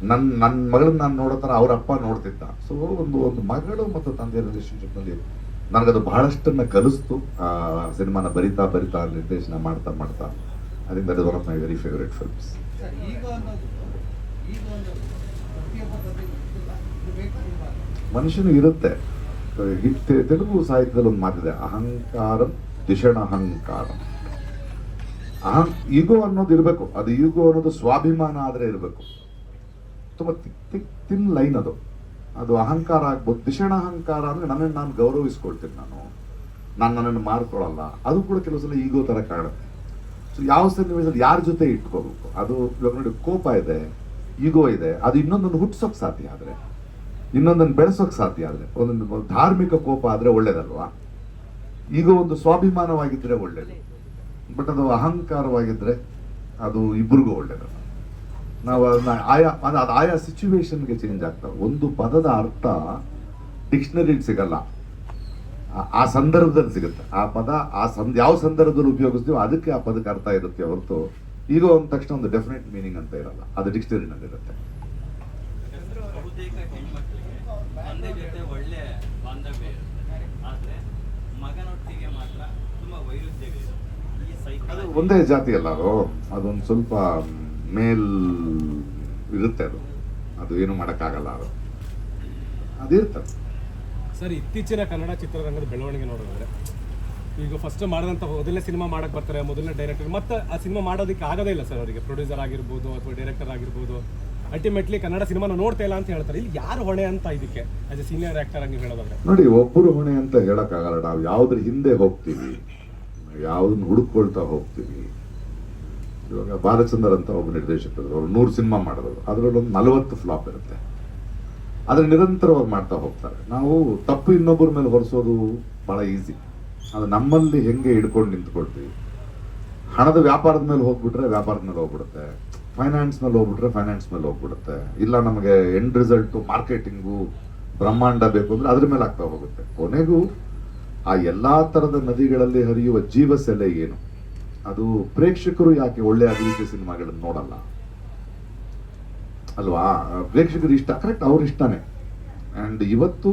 ನನ್ನ ನನ್ನ ಮಗಳನ್ನ ನಾನು ನೋಡೋ ಥರ ಅವ್ರ ಅಪ್ಪ ನೋಡ್ತಿದ್ದ. ಸೊ ಒಂದು ಒಂದು ಮಗಳು ಮತ್ತು ತಂದೆಯ ರಿಲೇಶನ್ಶಿಪ್ನಲ್ಲಿ ನನಗದು ಬಹಳಷ್ಟನ್ನು ಕಲಿಸ್ತು. ಆ, ಸಿನಿಮಾನ ಬರಿತಾ ಬರಿತಾ ನಿರ್ದೇಶನ ಮಾಡ್ತಾ ಮಾಡ್ತಾ. ಅದರಿಂದ one of my very favourite films ಮನುಷ್ಯನು ಇರುತ್ತೆ. ತೆಲುಗು ಸಾಹಿತ್ಯದಲ್ಲಿ ಒಂದು ಮಾತಿದೆ, ಅಹಂಕಾರ ದಿಷಣ ಅಹಂಕಾರ. ಅಹಂ ಈಗೋ ಅನ್ನೋದು ಇರಬೇಕು. ಅದು ಈಗೋ ಅನ್ನೋದು ಸ್ವಾಭಿಮಾನ ಆದರೆ ಇರಬೇಕು. ತುಂಬ ತಿನ್ ಲೈನ್ ಅದು. ಅದು ಅಹಂಕಾರ ಆಗ್ಬೋದು. ದಿಷಣ ಅಹಂಕಾರ ಅಂದರೆ ನನ್ನನ್ನು ನಾನು ಗೌರವಿಸ್ಕೊಳ್ತೀನಿ ನಾನು. ನಾನು ನನ್ನನ್ನು ಮಾರ್ಕೊಳ್ಳಲ್ಲ. ಅದು ಕೂಡ ಕೆಲವು ಸಲ ಈಗೋ ಥರ ಕಾಣುತ್ತೆ. ಸೊ ಯಾವ ಸನ್ನಿವೇಶದಲ್ಲಿ ಯಾರ ಜೊತೆ ಇಟ್ಕೋಬೇಕು? ಅದು ಇವಾಗ ನೋಡಿ, ಕೋಪ ಇದೆ. ಈಗೋ ಇದೆ. ಅದು ಇನ್ನೊಂದನ್ನು ಹುಟ್ಟಿಸೋಕೆ ಸಾಧ್ಯ ಆದರೆ. ಇನ್ನೊಂದನ್ನು ಬೆಳೆಸೋಕೆ ಸಾಧ್ಯ ಆದರೆ. ಒಂದೊಂದು ಧಾರ್ಮಿಕ ಕೋಪ ಆದರೆ ಒಳ್ಳೇದಲ್ವಾ? ಈಗ ಒಂದು ಸ್ವಾಭಿಮಾನವಾಗಿದ್ದರೆ ಒಳ್ಳೇದು. ಬಟ್ ಅದು ಅಹಂಕಾರವಾಗಿದ್ದರೆ ಅದು ಇಬ್ರಿಗೂ ಒಳ್ಳೇದಲ್ಲ ನಾವು ಅದನ್ನ ಆಯಾ, ಅದು ಅದು ಆಯಾ ಸಿಚುವೇಶನ್ಗೆ ಚೇಂಜ್ ಆಗ್ತಾವೆ ಒಂದು ಪದದ ಅರ್ಥ ಡಿಕ್ಷನರಿಲಿ ಸಿಗಲ್ಲ. ಆ- ಸಂದರ್ಭದಲ್ಲಿ ಸಿಗುತ್ತೆ. ಆ ಪದ, ಆ ಸಂದ, ಯಾವ ಸಂದರ್ಭದಲ್ಲಿ ಉಪಯೋಗಿಸ್ತೀವೋ ಅದಕ್ಕೆ ಆ ಪದಕ್ಕೆ ಅರ್ಥ ಇರುತ್ತೆ ಹೊರತು ಈಗ ಒಂದ್ ತಕ್ಷಣ ಒಂದು ಡೆಫಿನೆಟ್ ಮೀನಿಂಗ್ ಅಂತ ಇರಲ್ಲ. ಅದು ಡಿಕ್ಷನರಿನಲ್ಲಿ ಇರುತ್ತೆ. ಅದು ಒಂದೇ ಜಾತಿ ಅಲ್ಲ ಅದು. ಅದೊಂದು ಸ್ವಲ್ಪ ಮೇಲ್ ಇರುತ್ತೆ ಅದು. ಅದು ಏನು ಮಾಡೋಕ್ಕಾಗಲ್ಲ ಅದು. ಅದಿರ್ತದೆ ಸರ್ ಇತ್ತೀಚಿನ ಕನ್ನಡ ಚಿತ್ರರಂಗದ ಬೆಳವಣಿಗೆ ನೋಡಿದ್ರೆ ಈಗ ಫಸ್ಟ್ ಮಾಡಿದಂಥ ಮೊದಲನೇ ಸಿನಿಮಾ ಮಾಡಕ್ ಬರ್ತಾರೆ, ಮೊದಲನೇ ಡೈರೆಕ್ಟರ್ ಮತ್ತೆ ಆ ಸಿನಿಮಾ ಮಾಡೋದಕ್ಕೆ ಆಗೋದೇ ಇಲ್ಲ ಸರ್ ಅವರಿಗೆ. ಪ್ರೊಡ್ಯೂಸರ್ ಆಗಿರ್ಬೋದು ಅಥವಾ ಡೈರೆಕ್ಟರ್ ಆಗಿರ್ಬೋದು. ಅಲ್ಟಿಮೇಟ್ಲಿ ಕನ್ನಡ ಸಿನಿಮಾನ ನೋಡ್ತಾ ಇಲ್ಲ ಅಂತ ಹೇಳ್ತಾರೆ. ಇಲ್ಲಿ ಯಾರು ಹೊಣೆ ಅಂತ ಇದಕ್ಕೆ? ಆಸ್ ಎ ಸೀನಿಯರ್ ಆಕ್ಟರ್ ನೀವು ಹೇಳೋದಾದ್ರೆ. ನೋಡಿ ಒಬ್ಬರು ಹೊಣೆ ಅಂತ ಹೇಳಕ್ಕಾಗಲ್ಲ. ನಾವು ಯಾವ್ದ್ರ ಹಿಂದೆ ಹೋಗ್ತೀವಿ. ಯಾವ್ದನ್ನ ಹುಡುಕೊಳ್ತಾ ಹೋಗ್ತೀವಿ. ಇವಾಗ ಬಾಲಚಂದರ್ ಅಂತ ಒಬ್ಬ ನಿರ್ದೇಶಕರು, ಅವ್ರು ನೂರು ಸಿನಿಮಾ ಮಾಡಿದ್ರು ಅದರಲ್ಲಿ ಒಂದು ನಲವತ್ತು ಫ್ಲಾಪ್ ಇರುತ್ತೆ. ಅದನ್ನು ನಿರಂತರವಾಗಿ ಮಾಡ್ತಾ ಹೋಗ್ತಾರೆ. ನಾವು ತಪ್ಪು ಇನ್ನೊಬ್ಬರ ಮೇಲೆ ಹೊರಿಸೋದು ಬಹಳ ಈಸಿ ಅದು ನಮ್ಮಲ್ಲಿ ಹೆಂಗೆ ಹಿಡ್ಕೊಂಡು ನಿಂತ್ಕೊಳ್ತೀವಿ? ಹಣದ ವ್ಯಾಪಾರದ ಮೇಲೆ ಹೋಗ್ಬಿಟ್ರೆ ವ್ಯಾಪಾರದ ಮೇಲೆ ಹೋಗ್ಬಿಡುತ್ತೆ. ಫೈನಾನ್ಸ್ ಮೇಲೆ ಹೋಗ್ಬಿಟ್ರೆ ಫೈನಾನ್ಸ್ ಮೇಲೆ ಹೋಗ್ಬಿಡುತ್ತೆ. ಇಲ್ಲ ನಮಗೆ ಎಂಡ್ ರಿಸಲ್ಟು ಮಾರ್ಕೆಟಿಂಗು ಬ್ರಹ್ಮಾಂಡ ಬೇಕು ಅಂದ್ರೆ ಅದ್ರ ಮೇಲೆ ಆಗ್ತಾ ಹೋಗುತ್ತೆ. ಕೊನೆಗೂ ಆ ಎಲ್ಲ ತರದ ನದಿಗಳಲ್ಲಿ ಹರಿಯುವ ಜೀವ ಸೆಲೆ ಏನು? ಅದು ಪ್ರೇಕ್ಷಕರು ಯಾಕೆ ಒಳ್ಳೆ ಅಭಿವೃದ್ಧಿ ಸಿನಿಮಾಗಳನ್ನು ನೋಡಲ್ಲ? ಅಲ್ವಾ? ಪ್ರೇಕ್ಷಕರು ಇಷ್ಟ ಕರೆಕ್ಟ್ ಅವ್ರ ಇಷ್ಟನೇ. ಆ್ಯಂಡ್ ಇವತ್ತು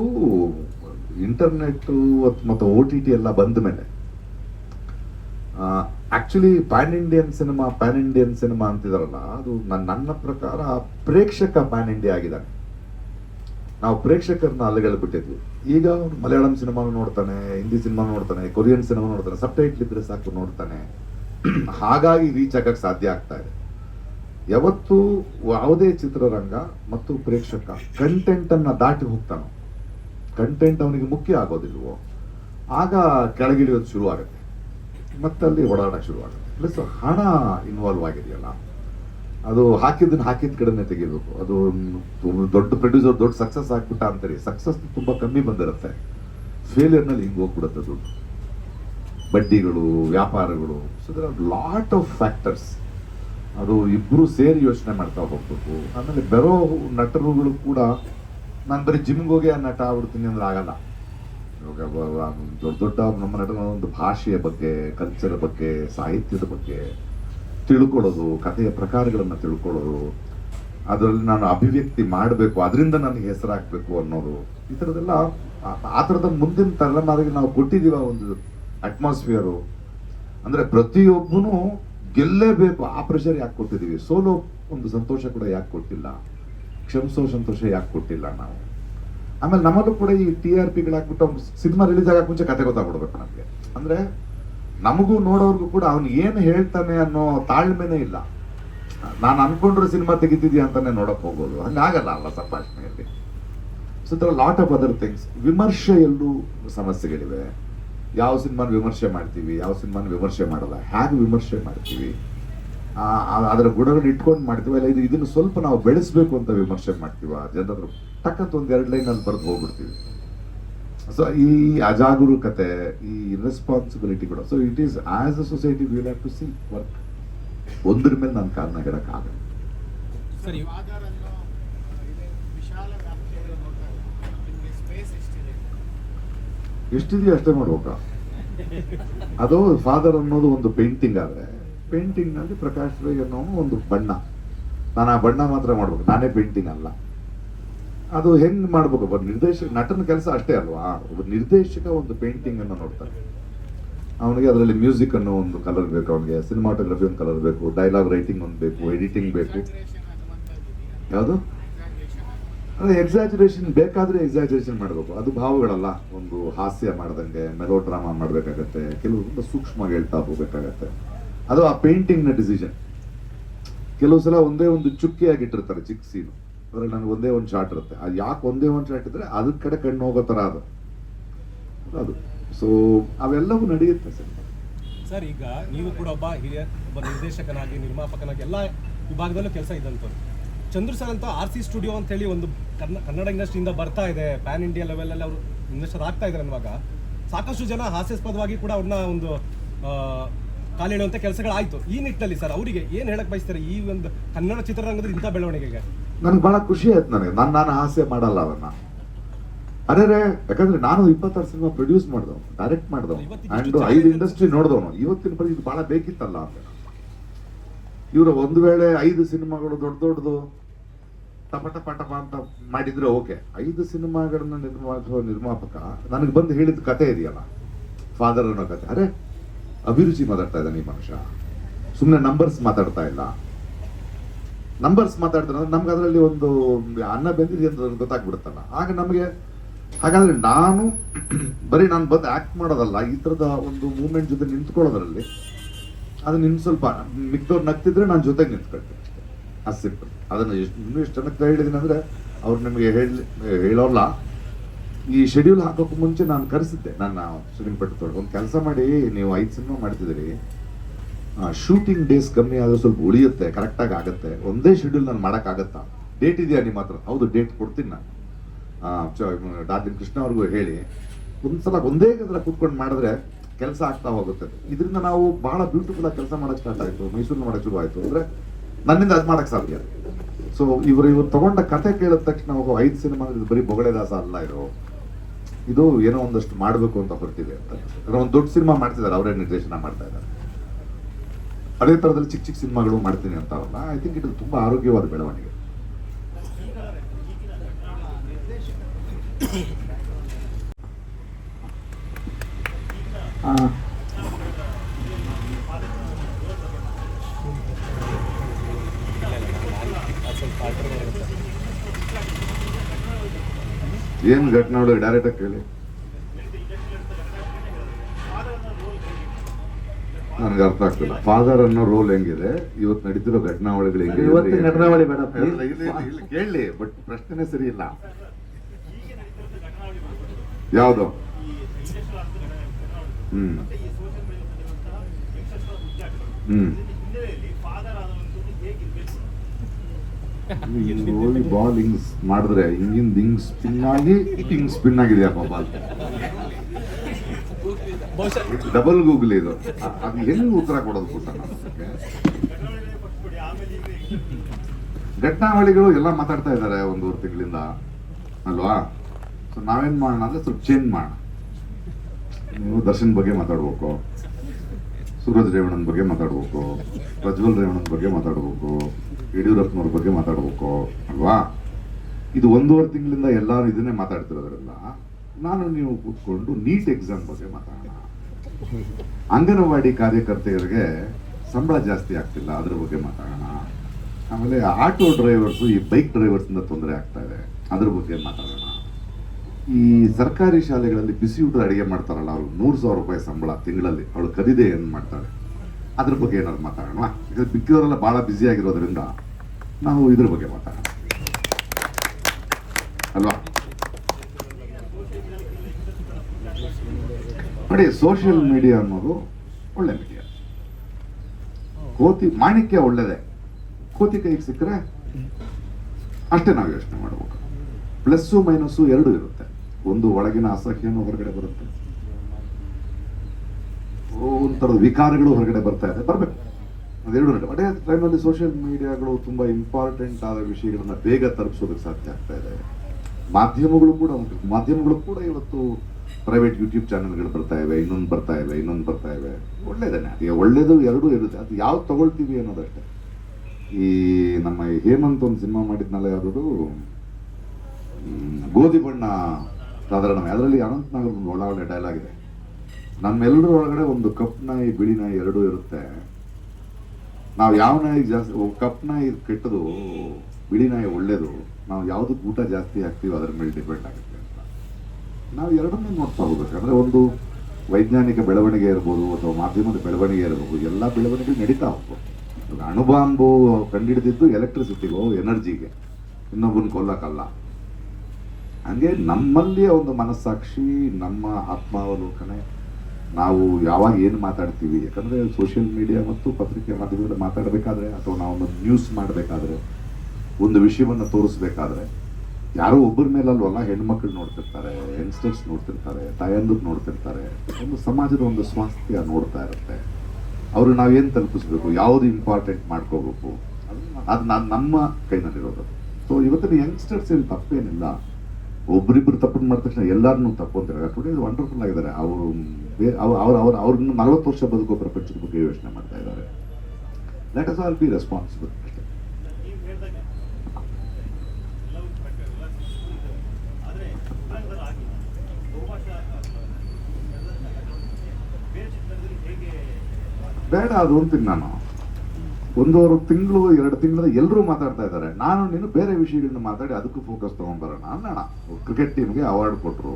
ಇಂಟರ್ನೆಟ್ ಮತ್ತು ಓ ಟಿ ಟಿ ಎಲ್ಲ ಬಂದ ಮೇಲೆ actually pan Indian cinema pan Indian cinema ಅಂತಿದಾರಲ್ಲ, ಅದು ನನ್ನ ಪ್ರಕಾರ ಪ್ರೇಕ್ಷಕ ಪ್ಯಾನ್ ಇಂಡಿಯಾ ಆಗಿದ್ದಾನೆ. ನಾವು ಪ್ರೇಕ್ಷಕರನ್ನ ಅಲ್ಲಿಗೆಲ್ಲ ಬಿಟ್ಟಿದ್ವಿ ಈಗ ಮಲಯಾಳಂ ಸಿನಿಮಾನು ನೋಡ್ತಾನೆ, ಹಿಂದಿ ಸಿನಿಮಾ ನೋಡ್ತಾನೆ, ಕೊರಿಯನ್ ಸಿನಿಮಾ ನೋಡ್ತಾನೆ ಸಬ್ ಟೈಟ್ಲ್ ಇದ್ರೆ ಸಾಕು ನೋಡ್ತಾನೆ. ಹಾಗಾಗಿ ರೀಚ್ ಆಗಕ್ಕೆ ಸಾಧ್ಯ ಆಗ್ತಾ ಇದೆ. ಯಾವತ್ತು ಯಾವುದೇ ಚಿತ್ರರಂಗ ಮತ್ತು ಪ್ರೇಕ್ಷಕ ಕಂಟೆಂಟ್ ಅನ್ನ ದಾಟಿ ಹೋಗ್ತಾನೋ ಕಂಟೆಂಟ್ ಅವನಿಗೆ ಮುಖ್ಯ ಆಗೋದಿಲ್ವೋ, ಆಗ ಕೆಳಗಿಳಿಯೋದು ಶುರು ಆಗುತ್ತೆ ಮತ್ತೆ ಅಲ್ಲಿ ಓಡಾಡಕ್ಕೆ ಶುರು ಆಗುತ್ತೆ ಪ್ಲಸ್ ಹಣ ಇನ್ವಾಲ್ವ್ ಆಗಿದೆಯಲ್ಲ, ಅದು ಹಾಕಿದ್ದನ್ನು ಹಾಕಿದ ಕಡೆನೆ ತೆಗಿಬೇಕು ಅದು ದೊಡ್ಡ ಪ್ರೊಡ್ಯೂಸರ್ ದೊಡ್ಡ ಸಕ್ಸಸ್ ಆಗ್ಬಿಟ್ಟ ಅಂತಾರೆ. ಸಕ್ಸಸ್ ತುಂಬಾ ಕಮ್ಮಿ ಬಂದಿರುತ್ತೆ. ಫೇಲಿಯರ್ನಲ್ಲಿ ಹಿಂಗೆ ಹೋಗ್ಬಿಡುತ್ತೆ ದುಡ್ಡು. ಬಡ್ಡಿಗಳು, ವ್ಯಾಪಾರಗಳು so there lot of factors ಅದು ಇಬ್ರು ಸೇರಿ ಯೋಚನೆ ಮಾಡ್ತಾ ಹೋಗ್ಬೇಕು. ಆಮೇಲೆ ಬರೋ ನಟರುಗಳು ಕೂಡ ನಾನು ಬರೀ ಜಿಮ್ಗೆ ಹೋಗಿ ಆ ನಟ ಆಗ್ಬಿಡ್ತೀನಿ ಅಂದ್ರೆ ಆಗಲ್ಲ. ಇವಾಗ ದೊಡ್ಡ ದೊಡ್ಡ ನಮ್ಮ ನಟನ ಒಂದು ಭಾಷೆಯ ಬಗ್ಗೆ ಕಲ್ಚರ್ ಬಗ್ಗೆ, ಸಾಹಿತ್ಯದ ಬಗ್ಗೆ ತಿಳ್ಕೊಳ್ಳೋದು, ಕಥೆಯ ಪ್ರಕಾರಗಳನ್ನು ತಿಳ್ಕೊಳ್ಳೋದು, ಅದರಲ್ಲಿ ನಾನು ಅಭಿವ್ಯಕ್ತಿ ಮಾಡಬೇಕು, ಅದರಿಂದ ನನಗೆ ಹೆಸರಾಗಬೇಕು ಅನ್ನೋದು, ಈ ಥರದ್ದೆಲ್ಲ ಆ- ಆ ಥರದ ಮುಂದಿನ ತಲೆಮಾರಿಗೆ ನಾವು ಕೊಟ್ಟಿದ್ದೀವ ಒಂದು ಅಟ್ಮಾಸ್ಫಿಯರು ಅಂದ್ರೆ ಪ್ರತಿಯೊಬ್ಬನು ಗೆಲ್ಲೇಬೇಕು, ಆ ಪ್ರೆಷರ್ ಯಾಕೆ ಕೊಟ್ಟಿದ್ದೀವಿ? ಸೋಲೋ ಒಂದು ಸಂತೋಷ ಕೂಡ ಯಾಕೆ ಕೊಟ್ಟಿಲ್ಲ? ಕ್ಷಮಿಸೋ ಸಂತೋಷ ಯಾಕೆ ಕೊಟ್ಟಿಲ್ಲ ನಾವು? ಆಮೇಲೆ ನಮ್ಮಲ್ಲೂ ಕೂಡ ಈ ಟಿ ಆರ್ ಪಿಗಳಾಗ್ಬಿಟ್ಟು ಅವ್ನು ಸಿನಿಮಾ ರಿಲೀಸ್ ಆಗಕ್ಕೆ ಮುಂಚೆ ಕತೆ ಗೊತ್ತಾಗ್ಬಿಡ್ಬೇಕು ನಮಗೆ. ಅಂದ್ರೆ ನಮಗೂ ನೋಡೋರ್ಗೂ ಕೂಡ ಅವ್ನು ಏನು ಹೇಳ್ತಾನೆ ಅನ್ನೋ ತಾಳ್ಮೆನೇ ಇಲ್ಲ. ನಾನು ಅನ್ಕೊಂಡ್ರೆ ಸಿನಿಮಾ ತೆಗಿತಿದ್ಯಾ ಅಂತಾನೆ ನೋಡಕ್ ಹೋಗೋದು ಹಂಗಾಗಲ್ಲ ಅಲ್ಲ ಸಂಭಾಷಣೆಯಲ್ಲಿ. So lot of other things ವಿಮರ್ಶೆಯಲ್ಲೂ ಸಮಸ್ಯೆಗಳಿವೆ. ಯಾವ ಸಿನಿಮಾನ ವಿಮರ್ಶೆ ಮಾಡ್ತೀವಿ, ಯಾವ ಸಿನಿಮಾನ ವಿಮರ್ಶೆ ಮಾಡಲ್ಲ. ಹೇಗೆ ವಿಮರ್ಶೆ ಮಾಡ್ತೀವಿ? ಅದರ ಗುಣಗಳನ್ನ ಇಟ್ಕೊಂಡು ಮಾಡ್ತೀವಲ್ಲ ಇದು ಇದನ್ನು ಸ್ವಲ್ಪ ನಾವು ಬೆಳೆಸಬೇಕು ಅಂತ ವಿಮರ್ಶೆ ಮಾಡ್ತೀವ? ಜನರು ಟಕ್ಕಂತ ಒಂದು ಎರಡು ಲೈನ್ ಅಲ್ಲಿ ಬರೆದು ಹೋಗ್ಬಿಡ್ತೀವಿ. ಸೊ ಈ ಅಜಾಗರೂಕತೆ ಈ ರೆಸ್ಪಾನ್ಸಿಬಿಲಿಟಿ ಕೂಡ. So it is as a society will have to see work ಒಂದ್ರ ಮೇಲೆ ನಾನು ಕಾರಣ ಹೇಳಕ್ಕಾಗಲ್ಲ ಸರಿ ಎಷ್ಟಿದೆಯೋ ಅಷ್ಟೇ ಮಾಡ್ಬೇಕಾ ಅದು ಫಾದರ್ ಅನ್ನೋದು ಒಂದು ಪೇಂಟಿಂಗ್ ಆದ್ರೆ ಪೇಂಟಿಂಗ್ನಲ್ಲಿ ಪ್ರಕಾಶ್ ರೈ ಅನ್ನೋ ಒಂದು ಬಣ್ಣ. ನಾನು ಆ ಬಣ್ಣ ಮಾತ್ರ ಮಾಡ್ಬೇಕು. ನಾನೇ ಪೇಂಟಿಂಗ್ ಅಲ್ಲ. ಅದು ಹೆಂಗ್ ಮಾಡ್ಬೇಕು? ನಿರ್ದೇಶಕ, ನಟನ ಕೆಲಸ ಅಷ್ಟೇ ಅಲ್ವಾ? ಒಬ್ಬ ನಿರ್ದೇಶಕ ಒಂದು ಪೇಂಟಿಂಗ್ ಅನ್ನು ನೋಡ್ತಾರೆ ಅವನಿಗೆ ಅದರಲ್ಲಿ ಮ್ಯೂಸಿಕ್ ಅನ್ನೋ ಒಂದು ಕಲರ್ ಬೇಕು. ಅವನಿಗೆ ಸಿನಿಮಾಟೋಗ್ರಫಿ ಒಂದು ಕಲರ್ ಬೇಕು. ಡೈಲಾಗ್ ರೈಟಿಂಗ್ ಒಂದು ಬೇಕು. ಎಡಿಟಿಂಗ್ ಬೇಕು. ಯಾವುದು? ಅದೇ ಎಕ್ಸಾಜುರೇಷನ್ ಬೇಕಾದ್ರೆ ಎಕ್ಸಾಜುರೇಷನ್ ಮಾಡಬೇಕು. ಅದು ಭಾವಗಳಲ್ಲ. ಒಂದು ಹಾಸ್ಯ ಮಾಡ್ದಂಗೆ ಮೆಲೋ ಡ್ರಾಮಾ ಮಾಡಬೇಕಾಗತ್ತೆ. ಕೆಲವು ತುಂಬ ಸೂಕ್ಷ್ಮವಾಗಿ ಹೇಳ್ತಾ ಹೋಗ್ಬೇಕಾಗತ್ತೆ. ಅದು ಆ ಪೇಂಟಿಂಗ್ನ ಡಿಸಿಷನ್ ಕೆಲವು ಸಲ ಒಂದೇ ಒಂದು ಚುಕ್ಕಿಯಾಗಿ ಇಟ್ಟಿರ್ತಾರೆ ಚಿಕ್ಕ ಸೀನು. ಅದ್ರಲ್ಲಿ ನನಗೆ ಒಂದೇ ಒಂದು ಶಾಟ್ ಇರುತ್ತೆ. ಅದು ಯಾಕೆ ಒಂದೇ ಒಂದು ಶಾಟ್ ಇದ್ರೆ ಅದ್ರ ಕಡೆ ಕಣ್ಣು ಹೋಗೋ ಥರ ಅದು. ಅದು. ಸೊ ಅವೆಲ್ಲವೂ ನಡೆಯುತ್ತೆ ಸರ್. ಸರ್, ಈಗ ನೀವು ಕೂಡ ಒಬ್ಬ ಹಿರಿಯ, ಒಬ್ಬ ನಿರ್ದೇಶಕನಾಗಿ, ನಿರ್ಮಾಪಕನಾಗಿ ಎಲ್ಲ ವಿಭಾಗದಲ್ಲೂ ಕೆಲಸ ಇದ್ದಂಥವ್ರು. ಚಂದ್ರ ಸರ್ ಅಂತ ಆರ್ ಸಿ ಸ್ಟುಡಿಯೋ ಅಂತ ಹೇಳಿ ಒಂದು ಕನ್ನ ಕನ್ನಡ ಇಂಡಸ್ಟ್ರಿಯಿಂದ ಬರ್ತಾ ಇದೆ. ಪ್ಯಾನ್ ಇಂಡಿಯಾ ಲೆವೆಲಲ್ಲಿ ಅವರು ಇನ್ವೆಸ್ಟರ್ ಆಗ್ತಾ ಇದ್ದಾರೆ ಅನ್ನುವಾಗ ಸಾಕಷ್ಟು ಜನ ಹಾಸ್ಯಾಸ್ಪದವಾಗಿ ಕೂಡ ಅವ್ರನ್ನ ಒಂದು ಕಾಲಿಡುವಂಥ ಕೆಲಸಗಳಾಯ್ತು ಈ ನಿಟ್ಟಿನಲ್ಲಿ ಸರ್ ಅವರಿಗೆ ಏನು ಹೇಳಕ್ ಬಯಸ್ತಾರೆ? ಈ ಒಂದು ಕನ್ನಡ ಚಿತ್ರರಂಗದ ಇಂಥ ಬೆಳವಣಿಗೆಗೆ? ನನ್ಗೆ ಬಹಳ ಖುಷಿ ಆಯ್ತು ನನಗೆ. ನಾನು ನಾನು ಆಸೆ ಮಾಡಲ್ಲ ಅವನ್ನ. ಅರೆ ರೇ ಯಾಕಂದ್ರೆ ನಾನು ಇಪ್ಪತ್ತಾರು ಸಿನಿಮಾ ಪ್ರೊಡ್ಯೂಸ್ ಮಾಡಿದವನು ಡೈರೆಕ್ಟ್ ಇವತ್ತಿಗೆ ಅಂಡ್ ಐದು ಇಂಡಸ್ಟ್ರಿ ನೋಡಿದವನು. ಇವತ್ತಿನ ಪರಿ ಇದು ಬಹಳ ಬೇಕಿತ್ತಲ್ಲ ಅಂತ ಇವರು ಒಂದು ವೇಳೆ ಐದು ಸಿನಿಮಾಗಳು ದೊಡ್ಡ ದೊಡ್ಡದು ಟಪ ಟಪ ಟಪ ಅಂತ ಮಾಡಿದ್ರೆ ಓಕೆ. ಐದು ಸಿನಿಮಾಗಳನ್ನ ನಿರ್ಮಾಪಿಸುವ ನಿರ್ಮಾಪಕ ನನಗೆ ಬಂದು ಹೇಳಿದ ಕತೆ ಇದೆಯಲ್ಲ? ಫಾದರ್ ಅನ್ನೋ ಕತೆ ಅರೆ ಅಭಿರುಚಿ ಮಾತಾಡ್ತಾ ಇದ್ದಾನೆ ಈ ಮನುಷ್ಯ. ಸುಮ್ಮನೆ ನಂಬರ್ಸ್ ಮಾತಾಡ್ತಾ ಇಲ್ಲ. ನಂಬರ್ಸ್ ಮಾತಾಡ್ತಾರೆ ಅಂದ್ರೆ ನಮ್ಗೆ ಅದರಲ್ಲಿ ಒಂದು ಅನ್ನ ಬೆಂದಿದೆ ಅಂತ ಗೊತ್ತಾಗ್ಬಿಡುತ್ತಲ್ಲ. ಆಗ ನಮಗೆ, ಹಾಗಾದ್ರೆ ನಾನು, ಬರೀ ನಾನು ಬಂದು ಆಕ್ಟ್ ಮಾಡೋದಲ್ಲ, ಈ ಥರದ ಒಂದು ಮೂಮೆಂಟ್ ಜೊತೆ ನಿಂತ್ಕೊಳ್ಳೋದ್ರಲ್ಲಿ, ಅದು ನಿನ್ ಸ್ವಲ್ಪ ಮಿಕ್ದವ್ರು ನಗ್ತಿದ್ರೆ ನಾನು ಜೊತೆಗೆ ನಿಂತ್ಕೊಳ್ತೀನಿ ಅಷ್ಟೇ. ಸಿಂಪಲ್ ಅದನ್ನು ಎಷ್ಟು ಇನ್ನೂ ಎಷ್ಟು ಜನಕ್ಕೆ ಹೇಳಿದ್ದೀನಿ ಅಂದರೆ, ಅವ್ರು ನಿಮಗೆ ಹೇಳಿ ಹೇಳೋಲ್ಲ. ಈ ಶೆಡ್ಯೂಲ್ ಹಾಕೋಕೆ ಮುಂಚೆ ನಾನು ಕರೆಸಿದ್ದೆ. ನನ್ನ ಶ್ರೀಪಟ್ಟು ಒಂದು ಕೆಲಸ ಮಾಡಿ, ನೀವು ಐದು ಸಿನಿಮಾ ಮಾಡ್ತಿದ್ದೀರಿ. ಶೂಟಿಂಗ್ ಡೇಸ್ ಕಮ್ಮಿ ಆದ್ರೆ ಸ್ವಲ್ಪ ಉಳಿಯುತ್ತೆ ಕರೆಕ್ಟಾಗಿ ಆಗುತ್ತೆ. ಒಂದೇ ಶೆಡ್ಯೂಲ್ ನಾನು ಮಾಡೋಕ್ಕಾಗತ್ತಾ ಡೇಟ್ ಇದೆಯಾ ನಿಮ್ಮ ಹತ್ರ? ಹೌದು ಡೇಟ್ ಕೊಡ್ತೀನಿ ನಾನು. ಡಾರ್ಲಿಂಗ್ ಕೃಷ್ಣ ಅವ್ರಿಗೂ ಹೇಳಿ. ಒಂದ್ಸಲ ಒಂದೇ ಕದ್ರ ಕೂತ್ಕೊಂಡು ಮಾಡಿದ್ರೆ ಕೆಲಸ ಆಗ್ತಾ ಹೋಗುತ್ತೆ. ಇದರಿಂದ ನಾವು ಬಹಳ ಬ್ಯೂಟಿಫುಲ್ ಕೆಲಸ ಮಾಡಕ್ ಸ್ಟಾರ್ಟ್ ಆಯ್ತು. ಮೈಸೂರು ಮಾಡಕ್ ಶುರು ಆಯ್ತು. ಅಂದ್ರೆ ನನ್ನಿಂದ ಅದು ಮಾಡಕ್ ಸಾಧ್ಯ ಸೊ ಇವರು ಇವ್ರು ತಗೊಂಡ ಕತೆ ಕೇಳಿದ ತಕ್ಷಣ ಐದು ಸಿನಿಮಾ ಬರೀ ಬೊಗಳೆದಾಸ ಅಲ್ಲ ಇದು. ಇದು ಏನೋ ಒಂದಷ್ಟು ಮಾಡಬೇಕು ಅಂತ ಹೊರಟಿದೆ ಅಂತ. ಒಂದು ದೊಡ್ಡ ಸಿನಿಮಾ ಮಾಡ್ತಿದ್ದಾರೆ, ಅವರೇ ನಿರ್ದೇಶನ ಮಾಡ್ತಾ ಇದ್ದಾರೆ. ಅದೇ ತರದಲ್ಲಿ ಚಿಕ್ಕ ಚಿಕ್ಕ ಸಿನಿಮಾಗಳು ಮಾಡ್ತೀನಿ ಅಂತಾರಲ್ಲ ಐ ಥಿಂಕ್ ಇದು ತುಂಬಾ ಆರೋಗ್ಯವಾದ ಬೆಳವಣಿಗೆ. ಅದು ಏನು ಘಟನಾವಳಿ ಡೈರೆಕ್ಟಾಗಿ ಕೇಳಿ. ನನಗೆ ಅರ್ಥ ಆಗ್ತಿಲ್ಲ. ಫಾದರ್ ಅನ್ನೋ ರೋಲ್ ಹೆಂಗಿದೆ? ಇವತ್ತು ನಡೀತಿರೋ ಘಟನಾವಳಿಗಳು ಹೆಂಗಿದೆ ಕೇಳಿ ಬಟ್ ಪ್ರಶ್ನೆನೇ ಸರಿ ಇಲ್ಲ ಯಾವುದು? ಹ್ಮ್. ಹ್ಮ್. ಹೋಗಿ ಬಾಲ್ ಹಿಂಗ್ ಮಾಡಿದ್ರೆ ಹಿಂಗಿಂದ ಹಿಂಗ್ ಸ್ಪಿನ್ ಆಗಿ ಹಿಂಗ್ ಸ್ಪಿನ್ ಆಗಿದೆಯಪ್ಪ ಬಾಲ್ ಡಬಲ್ ಗೂಗಲ್ ಇದು. ಅದು ಹೆಂಗ್ ಉತ್ತರ ಕೊಡೋದು ಪುಟ್ಟ ಘಟನಾವಳಿಗಳು ಎಲ್ಲ ಮಾತಾಡ್ತಾ ಇದ್ದಾರೆ ಒಂದೂವರೆ ತಿಂಗಳಿಂದ ಅಲ್ವಾ? ಸೊ ನಾವೇನ್ ಮಾಡೋಣ ಅಂದ್ರೆ ಸ್ವಲ್ಪ ಚೇಂಜ್ ಮಾಡೋಣ. ನೀವು ದರ್ಶನ್ ಬಗ್ಗೆ ಮಾತಾಡ್ಬೇಕು ಸೂರಜ್ ರೇವಣ್ಣನ ಬಗ್ಗೆ ಮಾತಾಡ್ಬೇಕು ಪ್ರಜ್ವಲ್ ರೇವಣ್ಣನ ಬಗ್ಗೆ ಮಾತಾಡ್ಬೇಕು. ಯಡಿಯೂರಪ್ಪನವ್ರ ಬಗ್ಗೆ ಮಾತಾಡ್ಬೇಕು ಅಲ್ವಾ? ಇದು ಒಂದೂವರೆ ತಿಂಗಳಿಂದ ಎಲ್ಲರೂ ಇದನ್ನೇ ಮಾತಾಡ್ತಿರೋದ್ರಲ್ಲ, ನಾನು ನೀವು ಕೂತ್ಕೊಂಡು ನೀಟ್ ಎಕ್ಸಾಮ್ ಬಗ್ಗೆ ಮಾತಾಡೋಣ. ಅಂಗನವಾಡಿ ಕಾರ್ಯಕರ್ತೆಯರಿಗೆ ಸಂಬಳ ಜಾಸ್ತಿ ಆಗ್ತಿಲ್ಲ, ಅದ್ರ ಬಗ್ಗೆ ಮಾತಾಡೋಣ. ಆಮೇಲೆ ಆಟೋ ಡ್ರೈವರ್ಸು, ಈ ಬೈಕ್ ಡ್ರೈವರ್ಸಿಂದ ತೊಂದರೆ ಆಗ್ತಾ ಇದೆ, ಅದ್ರ ಬಗ್ಗೆ ಮಾತಾಡೋಣ. ಈ ಸರ್ಕಾರಿ ಶಾಲೆಗಳಲ್ಲಿ ಬಿಸಿ ಊಟ ಅಡಿಗೆ ಮಾಡ್ತಾರಲ್ಲ, ಅವ್ರು ನೂರು ಸಾವಿರ ರೂಪಾಯಿ ಸಂಬಳ ತಿಂಗಳಲ್ಲಿ, ಅವಳು ಕದಿದೆ ಏನು ಮಾಡ್ತಾಳೆ? ಅದ್ರ ಬಗ್ಗೆ ಏನಾದ್ರು ಮಾತಾಡೋಣ? ಯಾಕಂದ್ರೆ ಬಿಕ್ಕಿದವರೆಲ್ಲ ಭಾಳ ಬ್ಯುಸಿ ಆಗಿರೋದ್ರಿಂದ ನಾವು ಇದ್ರ ಬಗ್ಗೆ ಮಾತಾಡೋಣ. ಅಲ್ವಾ? ನೋಡಿ ಸೋಷಿಯಲ್ ಮೀಡಿಯಾ ಅನ್ನೋದು ಒಳ್ಳೆ ಮೀಡಿಯಾ ಕೋತಿ ಮಾಣಿಕ್ಯ ಒಳ್ಳೇದೆ. ಕೋತಿ ಕೈಗೆ ಸಿಕ್ಕರೆ ಅಷ್ಟೇ ನಾವು ಯೋಚನೆ ಮಾಡಬೇಕು. ಪ್ಲಸ್ಸು ಮೈನಸ್ಸು ಎರಡು ಇರುತ್ತೆ. ಒಂದು ಒಳಗಿನ ಅಸಹ್ಯನೂ ಹೊರಗಡೆ ಬರುತ್ತೆ. ಒಂಥರದ ವಿಕಾರಗಳು ಹೊರಗಡೆ ಬರ್ತಾ ಇದೆ. ಬರಬೇಕು. ಅದೆರಡು ನಡೆ ಅದೇ ಟೈಮಲ್ಲಿ ಸೋಷಿಯಲ್ ಮೀಡಿಯಾಗಳು ತುಂಬ ಇಂಪಾರ್ಟೆಂಟ್ ಆದ ವಿಷಯಗಳನ್ನ ಬೇಗ ತಲುಪಿಸೋದಕ್ಕೆ ಸಾಧ್ಯ ಆಗ್ತಾ ಇದೆ. ಮಾಧ್ಯಮಗಳು ಕೂಡ ಮಾಧ್ಯಮಗಳು ಕೂಡ ಇವತ್ತು ಪ್ರೈವೇಟ್ ಯೂಟ್ಯೂಬ್ ಚಾನೆಲ್ಗಳು ಬರ್ತಾ ಇವೆ, ಇನ್ನೊಂದು ಬರ್ತಾ ಇವೆ, ಇನ್ನೊಂದು ಬರ್ತಾ ಇವೆ. ಒಳ್ಳೇದೇನೆ ಅದು ಒಳ್ಳೇದು, ಎರಡೂ ಇರುತ್ತೆ. ಅದು ಯಾವ್ದು ತಗೊಳ್ತೀವಿ ಅನ್ನೋದಷ್ಟೇ. ಈ ನಮ್ಮ ಹೇಮಂತ್ ಒಂದು ಸಿನಿಮಾ ಮಾಡಿದ್ನಲ್ಲ ಯಾವುದು ಗೋಧಿ ಬಣ್ಣ ಸಾಧಾರಣ. ಅದರಲ್ಲಿ ಅನಂತ್ ನಾಗರ್ ಒಂದು ಒಳ್ಳೆ ಡೈಲಾಗ್ ಇದೆ. ನಮ್ಮೆಲ್ಲರ ಒಳಗಡೆ ಒಂದು ಕಪ್ ನಾಯಿ, ಬಿಳಿ ನಾಯಿ ಎರಡೂ ಇರುತ್ತೆ. ನಾವು ಯಾವ ನಾಯಿ ಜಾಸ್ತಿ ಕಪ್ ನಾಯಿ ಕೆಟ್ಟದು, ಬಿಳಿ ನಾಯಿ ಒಳ್ಳೇದು, ನಾವು ಯಾವುದಕ್ಕೆ ಊಟ ಜಾಸ್ತಿ ಹಾಕ್ತೀವಿ ಅದ್ರ ಮೇಲೆ ಡಿಪೆಂಡ್ ಆಗುತ್ತೆ ಅಂತ. ನಾವು ಎರಡನ್ನೇ ನೋಡ್ತಾ ಹೋಗ್ಬೇಕಂದ್ರೆ ಒಂದು ವೈಜ್ಞಾನಿಕ ಬೆಳವಣಿಗೆ ಇರ್ಬೋದು, ಅಥವಾ ಮಾಧ್ಯಮದ ಬೆಳವಣಿಗೆ ಇರ್ಬೋದು, ಎಲ್ಲ ಬೆಳವಣಿಗೆ ನಡೀತಾ ಹೋಗ್ಬೋದು ಅಣುಬಾಂಬು ಕಂಡಿಡಿದಿದ್ದು ಎಲೆಕ್ಟ್ರಿಸಿಟಿಗೋ ಎನರ್ಜಿಗೆ ಇನ್ನೊಬ್ಬನ ಕೊಲ್ಲಕ್ಕಲ್ಲ. ಹಂಗೆ ನಮ್ಮಲ್ಲಿಯ ಒಂದು ಮನಸ್ಸಾಕ್ಷಿ, ನಮ್ಮ ಆತ್ಮಾವಲೋಕನೆ ನಾವು ಯಾವಾಗ ಏನು ಮಾತಾಡ್ತೀವಿ? ಯಾಕಂದರೆ ಸೋಷಿಯಲ್ ಮೀಡಿಯಾ ಮತ್ತು ಪತ್ರಿಕೆ ಮಾಧ್ಯಮದಲ್ಲಿ ಮಾತಾಡಬೇಕಾದ್ರೆ ಅಥವಾ ನಾವು ಒಂದು ನ್ಯೂಸ್ ಮಾಡಬೇಕಾದ್ರೆ, ಒಂದು ವಿಷಯವನ್ನು ತೋರಿಸ್ಬೇಕಾದ್ರೆ, ಯಾರೋ ಒಬ್ಬರ ಮೇಲಲ್ವಲ್ಲ ಹೆಣ್ಮಕ್ಳು ನೋಡ್ತಿರ್ತಾರೆ ಯಂಗ್ಸ್ಟರ್ಸ್ ನೋಡ್ತಿರ್ತಾರೆ, ತಾಯಂದ್ರು ನೋಡ್ತಿರ್ತಾರೆ, ಒಂದು ಸಮಾಜದ ಒಂದು ಸ್ವಾಸ್ಥ್ಯ ನೋಡ್ತಾ ಇರುತ್ತೆ. ಅವ್ರು ನಾವೇನು ತಲುಪಿಸ್ಬೇಕು? ಯಾವುದು ಇಂಪಾರ್ಟೆಂಟ್ ಮಾಡ್ಕೋಬೇಕು? ಅದು ನಾನು ನಮ್ಮ ಕೈನಲ್ಲಿರೋದು. ಸೊ ಇವತ್ತಿನ ಯಂಗ್ಸ್ಟರ್ಸ್ ಏನು ತಪ್ಪೇನಿಲ್ಲ. ಒಬ್ರಿಬ್ರು ತಪ್ಪನ್ನು ಮಾಡಿದ ತಕ್ಷಣ ಎಲ್ಲರನ್ನೂ ತಪ್ಪು ಅಂತಾರೆ ಟುಡೇ ವಂಡರ್ಫುಲ್ ಆಗಿದ್ದಾರೆ. ಅವರು ಅವ್ರ ಅವ್ರು ಅವ್ರು ಅವ್ರು ಅವ್ರನ್ನ ನಲವತ್ತು ವರ್ಷ ಬದುಕೋ ಪ್ರಪಂಚದ ಬಗ್ಗೆ ಯೋಚನೆ ಮಾಡ್ತಾ ಇದ್ದಾರೆ. Let us all be responsible ಇದೆ. ಬೇಡ ಅದು ಅಂತೀನಿ ನಾನು. ಒಂದೂವರೆ ತಿಂಗಳು, ಎರಡು ತಿಂಗಳ ಎಲ್ಲರೂ ಮಾತಾಡ್ತಾ ಇದ್ದಾರೆ. ನಾನು ನೀನು ಬೇರೆ ವಿಷಯಗಳನ್ನ ಮಾತಾಡಿ ಅದಕ್ಕೂ ಫೋಕಸ್ ತಗೊಂಡ್ಬರೋಣ ಅನ್ನೋಣ. ಕ್ರಿಕೆಟ್ ಟೀಮ್ಗೆ ಅವಾರ್ಡ್ ಕೊಟ್ಟರು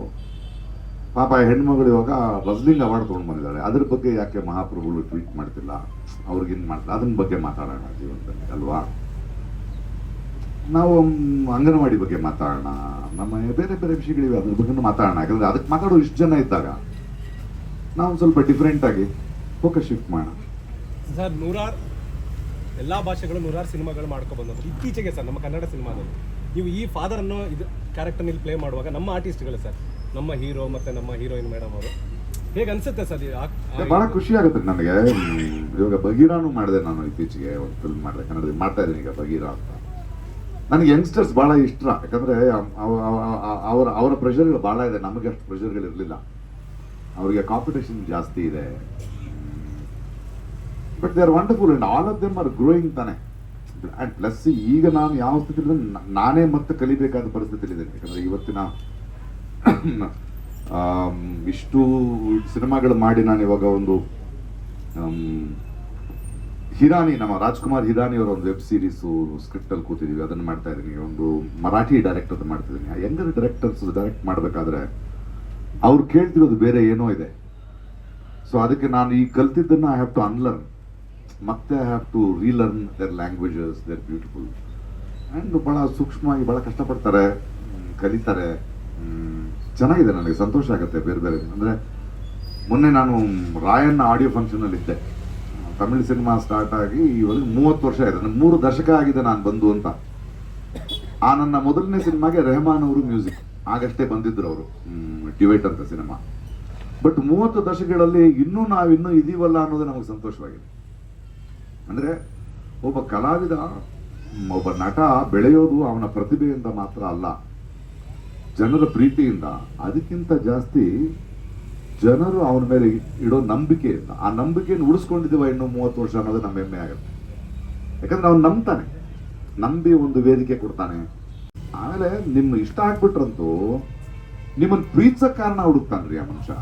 ಪಾಪ ಹೆಣ್ಮಗಳು ಇವಾಗ ರಸ್ಲಿಂಗ್ ಅವಾರ್ಡ್ ತೊಗೊಂಡು ಬಂದಿದ್ದಾರೆ. ಅದ್ರ ಬಗ್ಗೆ ಯಾಕೆ ಮಹಾಪ್ರಭುಗಳು ಟ್ವೀಟ್ ಮಾಡ್ತಿಲ್ಲ? ಅವ್ರಿಗಿನ್ ಮಾಡ್ತಿಲ್ಲ? ಅದನ್ನ ಬಗ್ಗೆ ಮಾತಾಡೋಣ ಜೀವನದಲ್ಲಿ, ಅಲ್ವಾ? ನಾವು ಅಂಗನವಾಡಿ ಬಗ್ಗೆ ಮಾತಾಡೋಣ. ನಮ್ಮ ಬೇರೆ ಬೇರೆ ವಿಷಯಗಳಿವೆ, ಅದ್ರ ಬಗ್ಗೆ ಮಾತಾಡೋಣ. ಯಾಕಂದ್ರೆ ಅದಕ್ಕೆ ಮಾತಾಡೋ ಇಷ್ಟು ಜನ ಇದ್ದಾಗ ನಾವು ಸ್ವಲ್ಪ ಡಿಫ್ರೆಂಟ್ ಆಗಿ ಫೋಕಸ್ ಶಿಫ್ಟ್ ಮಾಡೋಣ. ಸರ್, ನೂರಾರು ಎಲ್ಲ ಭಾಷೆಗಳು ನೂರಾರು ಸಿನಿಮಾಗಳು ಮಾಡ್ಕೊ ಬಂದದ್ದು. ಇತ್ತೀಚೆಗೆ ಸರ್ ನಮ್ಮ ಕನ್ನಡ ಸಿನಿಮಾದಲ್ಲಿ. ನೀವು ಈ ಫಾದರ್ ಅನ್ನೋ ಇದು ಕ್ಯಾರೆಕ್ಟರ್ನಲ್ಲಿ ಪ್ಲೇ ಮಾಡುವಾಗ ನಮ್ಮ ಆರ್ಟಿಸ್ಟ್ಗಳು ಸರ್ ನಮ್ಮ ಹೀರೋ ಮತ್ತೆ ನಮ್ಮ ಹೀರೋಯಿನ್ ಮೇಡಮ್ ಅವರು. ಹೇಗೆ ಅನ್ಸುತ್ತೆ ಸರ್ ಬಹಳ ಖುಷಿ ಆಗುತ್ತೆ ನನಗೆ. ಇವಾಗ ಬಗೀರಾನು ಮಾಡಿದೆ ನಾನು ಇತ್ತೀಚೆಗೆ ಒಂದು ಫಿಲ್ಮ್ ಮಾಡಿದೆ ಕನ್ನಡದಲ್ಲಿ ಮಾಡ್ತಾ ಇದ್ದೀನಿ ಈಗ ಬಗೀರಾ ಅಂತ. ನನಗೆ ಯಂಗ್ಸ್ಟರ್ಸ್ ಭಾಳ ಇಷ್ಟ ಯಾಕಂದ್ರೆ ಅವ್- ಅವ್- ಅವ್- ಅವ್- ಅವರ ಅವರ ಪ್ರೆಷರ್ಗಳು ಭಾಳ ಇದೆ ನಮಗೆ ಅಷ್ಟು ಪ್ರೆಷರ್ಗಳು ಇರಲಿಲ್ಲ. ಅವರಿಗೆ ಕಾಂಪಿಟೇಷನ್ ಜಾಸ್ತಿ ಇದೆ. But they are wonderful and all of them are growing ತಾನೆ. ಆ್ಯಂಡ್ ಪ್ಲಸ್ ಈಗ ನಾನು ಯಾವ ಸ್ಥಿತಿಲಿ ನಾನೇ ಮತ್ತೆ ಕಲಿಬೇಕಾದ ಪರಿಸ್ಥಿತಿಲಿದ್ದೇನೆ ಯಾಕಂದ್ರೆ ಇವತ್ತಿನ ಇಷ್ಟು ಸಿನಿಮಾಗಳು ಮಾಡಿ ನಾನು ಇವಾಗ ಒಂದು ಹಿರಾನಿ, ನಮ್ಮ ರಾಜ್ಕುಮಾರ್ ಹಿರಾನಿ ಅವರ ಒಂದು ವೆಬ್ ಸೀರೀಸು ಸ್ಕ್ರಿಪ್ಟಲ್ಲಿ ಕೂತಿದ್ದೀವಿ ಅದನ್ನು ಮಾಡ್ತಾ ಇದ್ದೀನಿ. ಒಂದು ಮರಾಠಿ ಡೈರೆಕ್ಟರ್ ಮಾಡ್ತಿದ್ದೀನಿ ಆ ಯಂಗರ್ ಡೈರೆಕ್ಟರ್ಸ್ ಡೈರೆಕ್ಟ್ ಮಾಡಬೇಕಾದ್ರೆ ಅವ್ರು ಕೇಳ್ತಿರೋದು ಬೇರೆ ಏನೋ ಇದೆ. ಸೊ ಅದಕ್ಕೆ ನಾನು ಈ ಕಲ್ತಿದ್ದನ್ನು ಐ ಹ್ಯಾವ್ ಟು ಅನ್ಲರ್ನ್ ಮತ್ತೆ have to relearn their languages their beautiful and ಭಾಳ ಸೂಕ್ಷ್ಮವಾಗಿ ಭಾಳ ಕಷ್ಟಪಡ್ತಾರೆ ಕಲಿತಾರೆ. ಚೆನ್ನಾಗಿದೆ ನನಗೆ, ಸಂತೋಷ ಆಗುತ್ತೆ ಬೇರೆ ಬೇರೆ. ಅಂದರೆ ಮೊನ್ನೆ ನಾನು ರಾಯಣ್ಣ ಆಡಿಯೋ ಫಂಕ್ಷನಲ್ಲಿ ಇದ್ದೆ. ತಮಿಳ್ ಸಿನಿಮಾ ಸ್ಟಾರ್ಟ್ ಆಗಿ ಇವಾಗ ಮೂವತ್ತು ವರ್ಷ ಆಯಿತು. ನನಗೆ ಮೂರು ದಶಕ ಆಗಿದೆ ನಾನು ಬಂದು ಅಂತ. ಆ ನನ್ನ ಮೊದಲನೇ ಸಿನಿಮಾಗೆ ರೆಹಮಾನ್ ಅವರು ಮ್ಯೂಸಿಕ್ ಆಗಷ್ಟೇ ಬಂದಿದ್ರು ಅವರು. ಡಿವೈಟ್ ಅಂತ ಸಿನಿಮಾ ಬಟ್ ಮೂವತ್ತು ದಶಕಗಳಲ್ಲಿ ಇನ್ನೂ ನಾವಿನ್ನೂ ಇದೀವಲ್ಲ ಅನ್ನೋದು ನಮಗೆ ಸಂತೋಷವಾಗಿದೆ. ಅಂದ್ರೆ ಒಬ್ಬ ಕಲಾವಿದ, ಒಬ್ಬ ನಟ ಬೆಳೆಯೋದು ಅವನ ಪ್ರತಿಭೆಯಿಂದ ಮಾತ್ರ ಅಲ್ಲ. ಜನರ ಪ್ರೀತಿಯಿಂದ. ಅದಕ್ಕಿಂತ ಜಾಸ್ತಿ ಜನರು ಅವನ ಮೇಲೆ ಇಡೋ ನಂಬಿಕೆಯಿಂದ. ಆ ನಂಬಿಕೆಯನ್ನು ಉಳಿಸ್ಕೊಂಡಿದ್ದೀವ ಇನ್ನು ಮೂವತ್ತು ವರ್ಷ ಅನ್ನೋದು ನಮ್ಮ ಹೆಮ್ಮೆ ಆಗುತ್ತೆ. ಯಾಕಂದ್ರೆ ಅವನು ನಂಬ್ತಾನೆ. ನಂಬಿ ಒಂದು ವೇದಿಕೆ ಕೊಡ್ತಾನೆ. ಆಮೇಲೆ ನಿಮ್ಮ ಇಷ್ಟ ಆಗ್ಬಿಟ್ರಂತೂ ನಿಮ್ಮನ್ನು ಪ್ರೀತಿಸೋ ಕಾರಣ ಹುಡುಕ್ತಾನ್ರಿ ಆ ಮನುಷ್ಯ.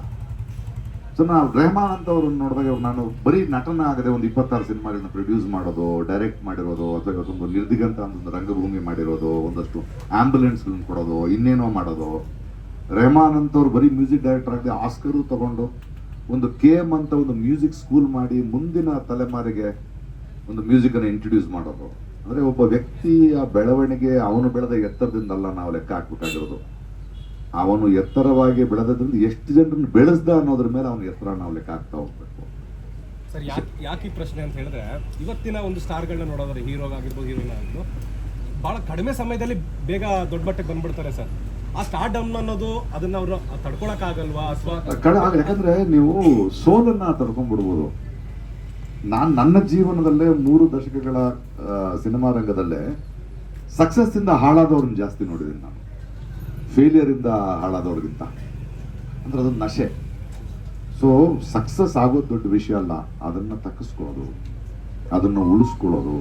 ಸೊ ನಾವು ರೆಹಮಾನ್ ಅಂತ ಅವ್ರನ್ನ ನೋಡಿದಾಗ ನಾನು ಬರೀ ನಟನ ಆಗದೆ ಒಂದು ಇಪ್ಪತ್ತಾರು ಸಿನಿಮಾಗಳನ್ನ ಪ್ರೊಡ್ಯೂಸ್ ಮಾಡೋದು ಡೈರೆಕ್ಟ್ ಮಾಡಿರೋದು, ಅಥವಾ ಒಂದು ನಿರ್ದಿಗಂತ ಒಂದು ರಂಗಭೂಮಿ ಮಾಡಿರೋದು, ಒಂದಷ್ಟು ಆಂಬ್ಯುಲೆನ್ಸ್ಗಳನ್ನ ಕೊಡೋದು, ಇನ್ನೇನೋ ಮಾಡೋದು. ರೆಹಮಾನ್ ಅಂತವ್ರು ಬರೀ ಮ್ಯೂಸಿಕ್ ಡೈರೆಕ್ಟರ್ ಆಗದೆ ಆಸ್ಕರು ತಗೊಂಡು ಒಂದು ಕೆ ಎಂ ಅಂತ ಒಂದು ಮ್ಯೂಸಿಕ್ ಸ್ಕೂಲ್ ಮಾಡಿ ಮುಂದಿನ ತಲೆಮಾರಿಗೆ ಒಂದು ಮ್ಯೂಸಿಕನ್ನು ಇಂಟ್ರೊಡ್ಯೂಸ್ ಮಾಡೋದು. ಅಂದರೆ ಒಬ್ಬ ವ್ಯಕ್ತಿಯ ಬೆಳವಣಿಗೆ ಅವನು ಬೆಳೆದ ಎತ್ತರದಿಂದಲ್ಲ ನಾವು ಲೆಕ್ಕ ಹಾಕ್ಬೇಕಾಗಿರೋದು. ಅವನು ಎತ್ತರವಾಗಿ ಬೆಳೆದ್ರಿಂದ ಎಷ್ಟು ಜನರನ್ನು ಬೆಳೆಸ್ದ ಅನ್ನೋದ್ರ ಮೇಲೆ ಅವನ ಎತ್ತರ ನಾವು ಲೆಕ್ಕ ಆಗ್ತಾ ಹೋಗ್ಬೇಕು. ಸರ್ ಯಾಕೆ ಯಾಕೆ ಈ ಪ್ರಶ್ನೆ ಅಂತ ಹೇಳಿದ್ರೆ ಇವತ್ತಿನ ಒಂದು ಸ್ಟಾರ್ಗಳನ್ನ ನೋಡೋದ್ರೆ ಹೀರೋ ಆಗಿರ್ಬೋದು ಹೀರೋಯಿನ್ ಆಗಿರ್ಬೋದು ಭಾಳ ಕಡಿಮೆ ಸಮಯದಲ್ಲಿ ಬೇಗ ದೊಡ್ಡ ಮಟ್ಟಕ್ಕೆ ಬಂದ್ಬಿಡ್ತಾರೆ ಸರ್. ಆ ಸ್ಟಾರ್ ಡೌನ್ ಅನ್ನೋದು ಅದನ್ನ ಅವರು ತಡ್ಕೊಳಕ್ಕಾಗಲ್ವಾ ಅಥವಾ ಯಾಕಂದ್ರೆ ನೀವು ಸೋಲನ್ನ ತಡ್ಕೊಂಡ್ಬಿಡ್ಬೋದು. ನಾನು ನನ್ನ ಜೀವನದಲ್ಲೇ ಮೂರು ದಶಕಗಳ ಸಿನಿಮಾ ರಂಗದಲ್ಲೇ ಸಕ್ಸಸ್ ಇಂದ ಹಾಳಾದವ್ರನ್ನ ಜಾಸ್ತಿ ನೋಡಿದ್ದೀನಿ ನಾನು. ಫೇಲಿಯರ್ ಇಂದ ಹಾಳಾದವ್ರಿಗಿಂತ. ಅಂದ್ರೆ ಅದೊಂದು ನಶೆ. ಸೊ ಸಕ್ಸಸ್ ಆಗೋದು ದೊಡ್ಡ ವಿಷಯ ಅಲ್ಲ, ಅದನ್ನ ತಕ್ಕಿಸ್ಕೊಳ್ಳೋದು ಅದನ್ನು ಉಳಿಸ್ಕೊಳ್ಳೋದು.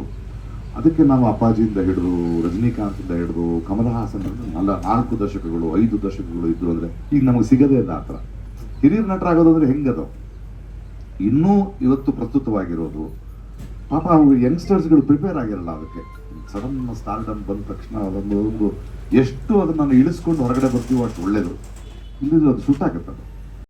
ಅದಕ್ಕೆ ನಾವು ಅಪ್ಪಾಜಿಯಿಂದ ಹಿಡಿದು ರಜನಿಕಾಂತಿಂದ ಹಿಡಿದು ಕಮಲ್ ಹಾಸನ್ ಅಲ್ಲ ನಾಲ್ಕು ದಶಕಗಳು, ಐದು ದಶಕಗಳು ಇದ್ರು ಅಂದ್ರೆ ಈಗ ನಮಗೆ ಸಿಗದೇ ಇಲ್ಲ ಆ ಥರ. ಹಿರಿಯರ ನಟರಾಗೋದು ಅಂದ್ರೆ ಹೆಂಗದು ಇನ್ನೂ ಇವತ್ತು ಪ್ರಸ್ತುತವಾಗಿರೋದು. ಪಾಪ ಯಂಗ್ಸ್ಟರ್ಸ್ಗಳು ಪ್ರಿಪೇರ್ ಆಗಿರಲ್ಲ ಅದಕ್ಕೆ. ಸಡನ್ ಸ್ಟಾರ್ಡಮ್ ಬಂದ ತಕ್ಷಣ ಅದೊಂದು ಎಷ್ಟು ಅದನ್ನು ಇಳಿಸ್ಕೊಂಡು ಹೊರಗಡೆ ಬರ್ತೀವೋ ಅಷ್ಟು ಒಳ್ಳೆಯದು ಇಲ್ಲಿ ಅದು ಸುಟ್ಟಾಗುತ್ತೆ ಅದು.